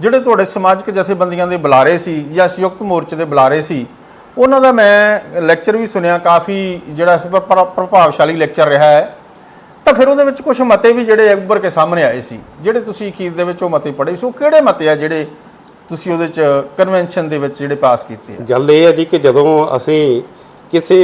ਜਿਹੜੇ ਤੁਹਾਡੇ ਸਮਾਜਿਕ ਜਥੇਬੰਦੀਆਂ ਦੇ ਬੁਲਾਰੇ ਸੀ ਜਾਂ ਸੰਯੁਕਤ ਮੋਰਚੇ ਦੇ ਬੁਲਾਰੇ ਸੀ ਉਹਨਾਂ ਦਾ ਮੈਂ ਲੈਕਚਰ ਵੀ ਸੁਣਿਆ ਕਾਫੀ ਜਿਹੜਾ ਪ੍ਰਭਾਵਸ਼ਾਲੀ ਲੈਕਚਰ ਰਿਹਾ ਹੈ। ਤਾਂ ਫਿਰ ਉਹਦੇ ਵਿੱਚ ਕੁਝ ਮਤੇ ਵੀ ਜਿਹੜੇ ਉੱਭਰ ਕੇ ਸਾਹਮਣੇ ਆਏ ਸੀ। ਜਿਹੜੇ ਤੁਸੀਂ ਅਖੀਰ ਦੇ ਵਿੱਚ ਉਹ ਮਤੇ ਪੜ੍ਹੇ ਸੀ ਕਿਹੜੇ ਮਤੇ ਆ ਜਿਹੜੇ ਤੁਸੀਂ ਉਹਦੇ ਚ ਕਨਵੈਨਸ਼ਨ ਦੇ ਵਿੱਚ ਜਿਹੜੇ ਪਾਸ ਕੀਤੇ ਆ? ਗੱਲ ਇਹ ਹੈ ਜੀ ਕਿ ਜਦੋਂ ਅਸੀਂ ਕਿਸੇ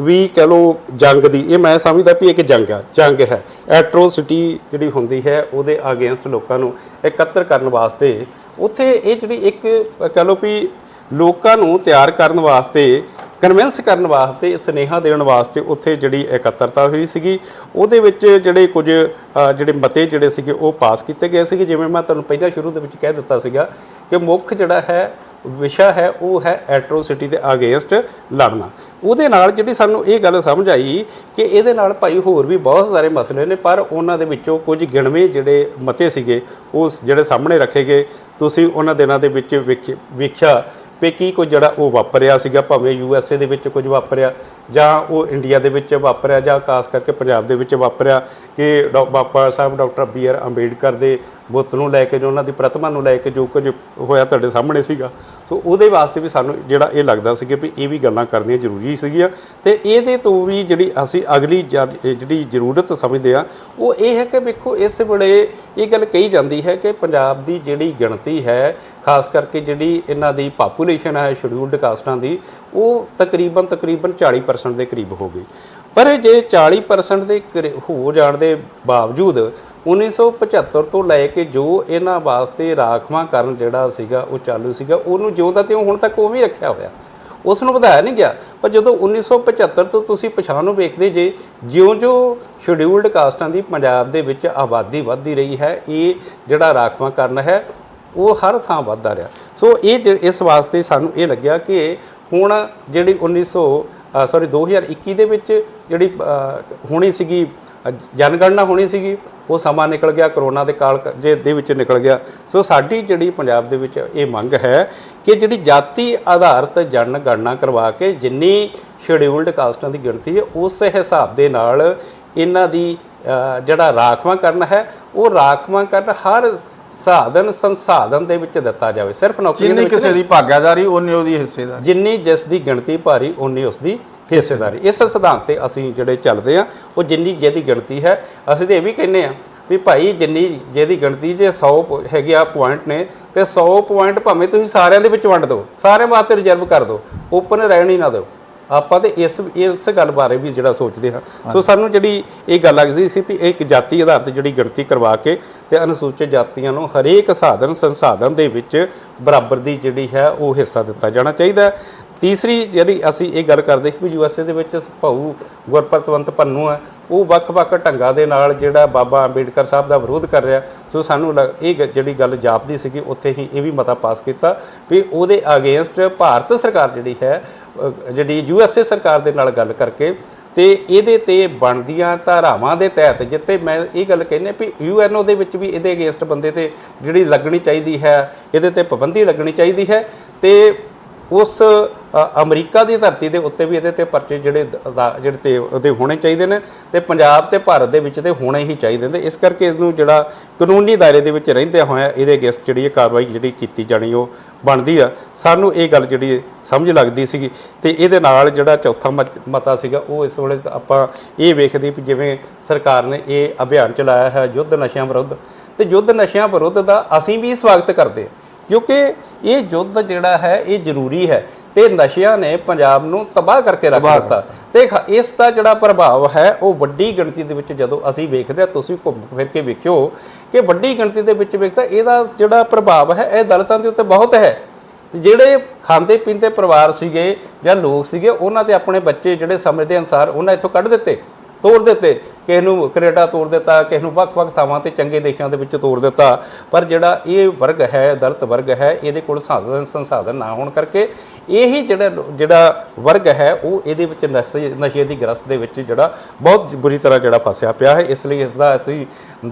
ਵੀ ਕਹ ਲੋ ਜੰਗ ਦੀ, ਇਹ ਮੈਂ ਸਮਝਦਾ ਵੀ ਇੱਕ ਜੰਗ ਆ, ਜੰਗ ਹੈ। ਐਟਰੋਸਿਟੀ ਜਿਹੜੀ ਹੁੰਦੀ ਹੈ, ਉਹਦੇ ਅਗੇਂਸਟ ਲੋਕਾਂ ਨੂੰ ਇਕੱਤਰ ਕਰਨ ਵਾਸਤੇ ਉੱਥੇ ਇਹ ਜਿਹੜੀ ਇੱਕ, ਕਹ ਲੋ ਵੀ ਲੋਕਾਂ ਨੂੰ ਤਿਆਰ ਕਰਨ ਵਾਸਤੇ ਕਨਵਿੰਸ ਕਰਨ ਵਾਸਤੇ, ਸੁਨੇਹਾ ਦੇਣ ਵਾਸਤੇ ਉੱਥੇ ਜਿਹੜੀ ਇਕੱਤਰਤਾ ਹੋਈ ਸੀਗੀ। ਉਹਦੇ ਵਿੱਚ ਜਿਹੜੇ ਕੁਝ ਜਿਹੜੇ ਮਤੇ ਜਿਹੜੇ ਸੀਗੇ ਉਹ ਪਾਸ ਕੀਤੇ ਗਏ ਸੀਗੇ। ਜਿਵੇਂ ਮੈਂ ਤੁਹਾਨੂੰ ਪਹਿਲਾਂ ਸ਼ੁਰੂ ਦੇ ਵਿੱਚ ਕਹਿ ਦਿੱਤਾ ਸੀਗਾ ਕਿ ਮੁੱਖ ਜਿਹੜਾ ਹੈ ਵਿਸ਼ਾ ਹੈ, ਉਹ ਹੈ ਐਟਰੋਸਿਟੀ ਦੇ ਅਗੇਂਸਟ ਲੜਨਾ। ਉਹਦੇ ਨਾਲ ਜਿਹੜੀ ਸਾਨੂੰ ਇਹ ਗੱਲ ਸਮਝ ਆਈ ਕਿ ਇਹਦੇ ਨਾਲ ਭਾਈ ਹੋਰ ਵੀ ਬਹੁਤ ਸਾਰੇ ਮਸਲੇ ਨੇ, ਪਰ ਉਹਨਾਂ ਦੇ ਵਿੱਚੋਂ ਕੁਝ ਗਿਣਵੇਂ ਜਿਹੜੇ ਮਤੇ ਸੀਗੇ, ਉਹ ਜਿਹੜੇ ਸਾਹਮਣੇ ਰੱਖੇ ਗਏ। ਤੁਸੀਂ ਉਹਨਾਂ ਦਿਨਾਂ ਦੇ ਵਿੱਚ ਵੇਖ- ਵੇਖਿਆ ਵੀ ਕੀ ਕੁਝ ਜਿਹੜਾ ਉਹ ਵਾਪਰਿਆ ਸੀਗਾ, ਭਾਵੇਂ ਯੂ ਐਸ ਏ ਦੇ ਵਿੱਚ ਕੁਝ ਵਾਪਰਿਆ ਜਾਂ ਉਹ ਇੰਡੀਆ ਦੇ ਵਿੱਚ ਵਾਪਰਿਆ ਜਾਂ ਖਾਸ ਕਰਕੇ ਪੰਜਾਬ ਦੇ ਵਿੱਚ ਵਾਪਰਿਆ ਕਿ ਡਾ- Baba Sahib doctor B R Ambedkar ਦੇ ਬੁੱਤ ਨੂੰ ਲੈ ਕੇ ਜੋ ਉਹਨਾਂ ਦੀ ਪ੍ਰਤਿਮਾ ਨੂੰ ਲੈ ਕੇ ਜੋ ਕੁਝ ਹੋਇਆ ਤੁਹਾਡੇ ਸਾਹਮਣੇ ਸੀਗਾ। ਸੋ ਉਹਦੇ ਵਾਸਤੇ ਵੀ ਸਾਨੂੰ ਜਿਹੜਾ ਇਹ ਲੱਗਦਾ ਸੀ ਕਿ ਵੀ ਇਹ ਵੀ ਗੱਲਾਂ ਕਰਨੀਆਂ ਜ਼ਰੂਰੀ ਸੀਗੀਆਂ ਤੇ ਇਹਦੇ ਤੋਂ ਵੀ ਜਿਹੜੀ ਅਸੀਂ ਅਗਲੀ ਜਾ- ਜਿਹੜੀ ਜ਼ਰੂਰਤ ਸਮਝਦੇ ਆ ਉਹ ਇਹ ਹੈ ਕਿ ਵੇਖੋ ਇਸ ਵੇਲੇ ਇਹ ਗੱਲ ਕਹੀ ਜਾਂਦੀ ਹੈ ਕਿ ਪੰਜਾਬ ਦੀ ਜਿਹੜੀ ਗਿਣਤੀ ਹੈ, ਖਾਸ ਕਰਕੇ ਜਿਹੜੀ ਇਹਨਾਂ ਦੀ ਪਾਪੂਲੇਸ਼ਨ ਹੈ ਸ਼ਡਿਊਲਡ ਕਾਸਟਾਂ ਦੀ, ਉਹ ਤਕਰੀਬਨ ਤਕਰੀਬਨ 40% ਦੇ ਕਰੀਬ ਹੋ ਗਈ। ਪਰ ਜੇ 40% ਦੇ ਕਰੀ- ਹੋ ਜਾਣ ਦੇ ਬਾਵਜੂਦ 1975 ਤੋਂ ਲੈ ਕੇ ਜੋ ਇਹਨਾਂ ਵਾਸਤੇ ਰਾਖਵਾਂ ਕਰਨ ਜਿਹੜਾ ਸੀਗਾ, ਉਹ ਚਾਲੂ ਸੀਗਾ, ਉਹਨੂੰ ਜਿਉਂ ਦਾ ਤਿਉਂ ਹੁਣ ਤੱਕ ਉਹ ਵੀ ਰੱਖਿਆ ਹੋਇਆ। ਉਸ ਨੂੰ ਵਧਾਇਆ ਨਹੀਂ ਗਿਆ, ਪਰ ਜਦੋਂ 1975 ਤੋਂ ਤੁਸੀਂ ਪਛਾਣ ਨੂੰ ਵੇਖਦੇ ਜੇ, ਜਿਉਂ-ਜਿਉਂ ਸ਼ਡਿਊਲਡ ਕਾਸਟਾਂ ਦੀ ਪੰਜਾਬ ਦੇ ਵਿੱਚ ਆਬਾਦੀ ਵੱਧਦੀ ਰਹੀ ਹੈ, ਇਹ ਜਿਹੜਾ ਰਾਖਵਾਂ ਕਰਨ ਹੈ, ਉਹ ਹਰ ਥਾਂ ਵੱਧਦਾ ਰਿਹਾ। ਸੋ ਇਹ ਜ- ਇਸ ਵਾਸਤੇ ਸਾਨੂੰ ਇਹ ਲੱਗਿਆ ਕਿ ਹੁਣ ਜਿਹੜੀ 1900 ਸੌਰੀ 2021 ਦੇ ਵਿੱਚ ਜਿਹੜੀ ਹੋਣੀ ਸੀਗੀ ਜਨਗਣਨਾ ਹੋਣੀ ਸੀਗੀ ਉਹ ਸਮਾਂ ਨਿਕਲ ਗਿਆ ਕਰੋਨਾ ਦੇ ਕਾਲ ਜੇ ਦੇ ਵਿੱਚ ਨਿਕਲ ਗਿਆ। ਸੋ ਸਾਡੀ ਜਿਹੜੀ ਪੰਜਾਬ ਦੇ ਵਿੱਚ ਇਹ ਮੰਗ ਹੈ ਕਿ ਜਿਹੜੀ ਜਾਤੀ ਆਧਾਰਿਤ ਜਨਗਣਨਾ ਕਰਵਾ ਕੇ ਜਿੰਨੀ ਸ਼ਡਿਊਲਡ ਕਾਸਟਾਂ ਦੀ ਗਿਣਤੀ ਹੈ ਉਸ ਹਿਸਾਬ ਦੇ ਨਾਲ ਇਹਨਾਂ ਦੀ ਜਿਹੜਾ ਰਾਖਵਾਂ ਕਰਨਾ ਹੈ ਉਹ ਰਾਖਵਾਂ ਕਰਨ ਹਰ ਸਾਧਨ ਸੰਸਾਧਨ ਦੇ ਵਿੱਚ ਦਿੱਤਾ ਜਾਵੇ। ਸਿਰਫ ਨੌਕਰੀ ਦੇ ਜਿੰਨੀ ਵਿੱਚ ਕਿਸੇ ਦੀ ਭਾਗੀਦਾਰੀ ਉਹਨੇ ਉਹਦੀ ਹਿੱਸੇਦਾਰੀ। ਜਿੰਨੀ ਜਿਸ ਦੀ ਗਿਣਤੀ ਭਾਰੀ ਉਨੀ ਉਸ ਦੀ ਹਿੱਸੇਦਾਰੀ। ਇਸ ਸਿਧਾਂਤ ਤੇ ਅਸੀਂ ਜਿਹੜੇ ਚੱਲਦੇ ਆ ਉਹ ਜਿੰਨੀ ਜਿਹਦੀ ਗਿਣਤੀ ਹੈ ਅਸੀਂ ਤੇ ਇਹ ਵੀ ਕਹਿੰਨੇ ਆ ਵੀ ਭਾਈ ਜਿੰਨੀ ਜਿਹਦੀ ਗਿਣਤੀ ਜੇ 100 ਪ- ਹੈਗੇ ਆ ਪੁਆਇੰਟ ਨੇ ਤੇ 100 ਪੁਆਇੰਟ ਭਾਵੇਂ ਤੁਸੀਂ ਸਾਰਿਆਂ ਦੇ ਵਿੱਚ ਵੰਡ ਦਿਓ ਸਾਰਿਆਂ ਵਾਸਤੇ ਰਿਜ਼ਰਵ ਕਰ ਦਿਓ ਓਪਨ ਰਹਿਣ ਹੀ ਨਾ ਦਿਓ। ਆਪਾਂ ਤੇ ਇਸ ਇਸ ਗੱਲ ਬਾਰੇ ਵੀ ਜਿਹੜਾ ਸੋਚਦੇ ਹਾਂ। ਸੋ ਸਾਨੂੰ ਜਿਹੜੀ ਇਹ ਗੱਲ ਲੱਗਦੀ ਸੀ ਵੀ ਇੱਕ ਜਾਤੀ ਆਧਾਰ ਤੇ ਜਿਹੜੀ ਗਿਣਤੀ ਕਰਵਾ ਕੇ ਤੇ ਅਨੁਸੂਚਿਤ ਜਾਤੀਆਂ ਨੂੰ ਹਰੇਕ ਸਾਧਨ ਸੰਸਾਧਨ ਦੇ ਵਿੱਚ ਬਰਾਬਰ ਦੀ ਜਿਹੜੀ ਹੈ ਉਹ ਹਿੱਸਾ ਦਿੱਤਾ ਜਾਣਾ ਚਾਹੀਦਾ। ਤੀਸਰੀ ਜਿਹੜੀ ਅਸੀਂ ਇਹ ਗੱਲ ਕਰਦੇ ਸੀ ਵੀ ਯੂਐਸਏ ਦੇ ਵਿੱਚ ਭਾਊ ਗੁਰਪ੍ਰਤਵੰਤ ਪੰਨੂ ਹੈ ਉਹ ਵੱਖ-ਵੱਖ ਢੰਗਾਂ ਦੇ ਨਾਲ ਜਿਹੜਾ ਬਾਬਾ ਅੰਬੇਡਕਰ ਸਾਹਿਬ ਦਾ ਵਿਰੋਧ ਕਰ ਰਿਹਾ। ਸੋ ਸਾਨੂੰ ਲੱਗ- ਇਹ ਗ- ਜਿਹੜੀ ਗੱਲ ਜਾਪਦੀ ਸੀਗੀ ਉੱਥੇ ਹੀ ਇਹ ਵੀ ਮਤਾ ਪਾਸ ਕੀਤਾ ਵੀ ਉਹਦੇ ਅਗੇਂਸਟ ਭਾਰਤ ਸਰਕਾਰ ਜਿਹੜੀ ਹੈ ਅ, ਜਿਹੜੀ ਯੂਐਸਏ ਸਰਕਾਰ ਦੇ ਨਾਲ ਗੱਲ ਕਰਕੇ ਤੇ ਇਹਦੇ ਤੇ ਬਣਦੀਆਂ ਧਾਰਾਵਾਂ ਦੇ ਤਹਿਤ ਜਿੱਥੇ ਮੈਂ ਇਹ ਗੱਲ ਕਹਿੰਨੇ ਵੀ ਯੂਐਨਓ ਦੇ ਵਿੱਚ ਵੀ ਇਹਦੇ ਅਗੇਂਸਟ ਬੰਦੇ ਤੇ ਜਿਹੜੀ ਲੱਗਣੀ ਚਾਹੀਦੀ ਹੈ ਇਹਦੇ ਤੇ ਪਾਬੰਦੀ ਲੱਗਣੀ ਚਾਹੀਦੀ ਹੈ ਤੇ ਉਸ ਅਮਰੀਕਾ ਦੀ ਧਰਤੀ ਦੇ ਉੱਤੇ ਵੀ ਇਹਦੇ ਤੇ ਪਰਚੇ ਜਿਹੜੇ ਜਿਹੜੇ ਤੇ ਉਹਦੇ ਹੋਣੇ ਚਾਹੀਦੇ ਨੇ ਤੇ ਪੰਜਾਬ ਤੇ ਭਾਰਤ ਦੇ ਵਿੱਚ ਤੇ ਹੋਣੇ ਹੀ ਚਾਹੀਦੇ ਨੇ। ਇਸ ਕਰਕੇ ਇਸ ਨੂੰ ਜਿਹੜਾ ਕਾਨੂੰਨੀ ਦਾਇਰੇ ਦੇ ਵਿੱਚ ਰਹਿੰਦਿਆਂ ਹੋਇਆ ਇਹਦੇ ਅਗੇਂਸਟ ਜਿਹੜੀ ਇਹ ਕਾਰਵਾਈ ਜਿਹੜੀ ਕੀਤੀ ਜਾਣੀ ਉਹ ਬਣਦੀ ਆ। ਸਾਨੂੰ ਇਹ ਗੱਲ ਜਿਹੜੀ ਸਮਝ ਲੱਗਦੀ ਸੀਗੀ ਤੇ ਇਹਦੇ ਨਾਲ ਜਿਹੜਾ ਚੌਥਾ ਮਤ- ਮਤਾ ਸੀਗਾ, ਉਹ ਇਸ ਵੇਲੇ ਆਪਾਂ ਇਹ ਵੇਖਦੇ ਵੀ ਜਿਵੇਂ ਸਰਕਾਰ ਨੇ ਇਹ ਅਭਿਆਨ ਚਲਾਇਆ ਹੈ ਯੁੱਧ ਨਸ਼ਿਆਂ ਵਿਰੁੱਧ। ਤੇ ਯੁੱਧ ਨਸ਼ਿਆਂ ਵਿਰੁੱਧ ਦਾ ਅਸੀਂ ਵੀ ਸਵਾਗਤ ਕਰਦੇ ਹਾਂ ਕਿਉਂਕਿ ਇਹ ਯੁੱਧ ਜਿਹੜਾ ਹੈ ਇਹ ਜ਼ਰੂਰੀ ਹੈ ਤੇ ਨਸ਼ਿਆਂ ਨੇ ਪੰਜਾਬ ਨੂੰ ਤਬਾਹ ਕਰਕੇ ਰੱਖ ਦਿੱਤਾ। ਤੇ ਇਸ ਦਾ ਜਿਹੜਾ ਪ੍ਰਭਾਵ ਹੈ ਉਹ ਵੱਡੀ ਗਿਣਤੀ ਦੇ ਵਿੱਚ ਜਦੋਂ ਅਸੀਂ ਵੇਖਦੇ ਹਾਂ ਤੁਸੀਂ ਘੁੰਮ ਫਿਰ ਕੇ ਵੇਖਿਓ ਕਿ ਵੱਡੀ ਗਿਣਤੀ ਦੇ ਵਿੱਚ ਵੇਖਦਾ ਇਹਦਾ ਜਿਹੜਾ ਪ੍ਰਭਾਵ ਹੈ ਇਹ ਦਲਿਤਾਂ ਦੇ ਉੱਤੇ ਬਹੁਤ ਹੈ। ਤੇ ਜਿਹੜੇ ਖਾਂਦੇ ਪੀਂਦੇ ਪਰਿਵਾਰ ਸੀਗੇ ਜਾਂ ਲੋਕ ਸੀਗੇ ਉਹਨਾਂ ਤੇ ਆਪਣੇ ਬੱਚੇ ਜਿਹੜੇ ਸਮਝ ਦੇ ਅਨਸਾਰ ਉਹਨਾਂ ਇੱਥੋਂ ਕੱਢ ਦਿੱਤੇ ਤੋੜ ਦਿੱਤੇ। ਕਿਸੇ ਨੂੰ ਕੈਨੇਡਾ ਤੋੜ ਦਿੱਤਾ, ਕਿਸੇ ਨੂੰ ਵੱਖ-ਵੱਖ ਥਾਵਾਂ ਤੇ ਚੰਗੇ ਦੇਸ਼ਾਂ ਦੇ ਵਿੱਚ ਤੋੜ ਦਿੱਤਾ। ਪਰ ਜਿਹੜਾ ਇਹ ਵਰਗ ਹੈ, ਦਲਿਤ ਵਰਗ ਹੈ, ਇਹਦੇ ਕੋਲ ਸਾਧਨ ਸੰਸਾਧਨ ਨਾ ਹੋਣ ਕਰਕੇ ਇਹੀ ਜਿਹੜਾ ਜਿਹੜਾ ਵਰਗ ਹੈ, ਉਹ ਇਹਦੇ ਵਿੱਚ ਨਸ਼ੇ ਨਸ਼ੇ ਦੀ ਗ੍ਰਸਤ ਦੇ ਵਿੱਚ ਜਿਹੜਾ ਬਹੁਤ ਬੁਰੀ ਤਰ੍ਹਾਂ ਜਿਹੜਾ ਫਸਿਆ ਪਿਆ ਹੈ। ਇਸ ਲਈ ਇਸ ਦਾ ਅਸੀਂ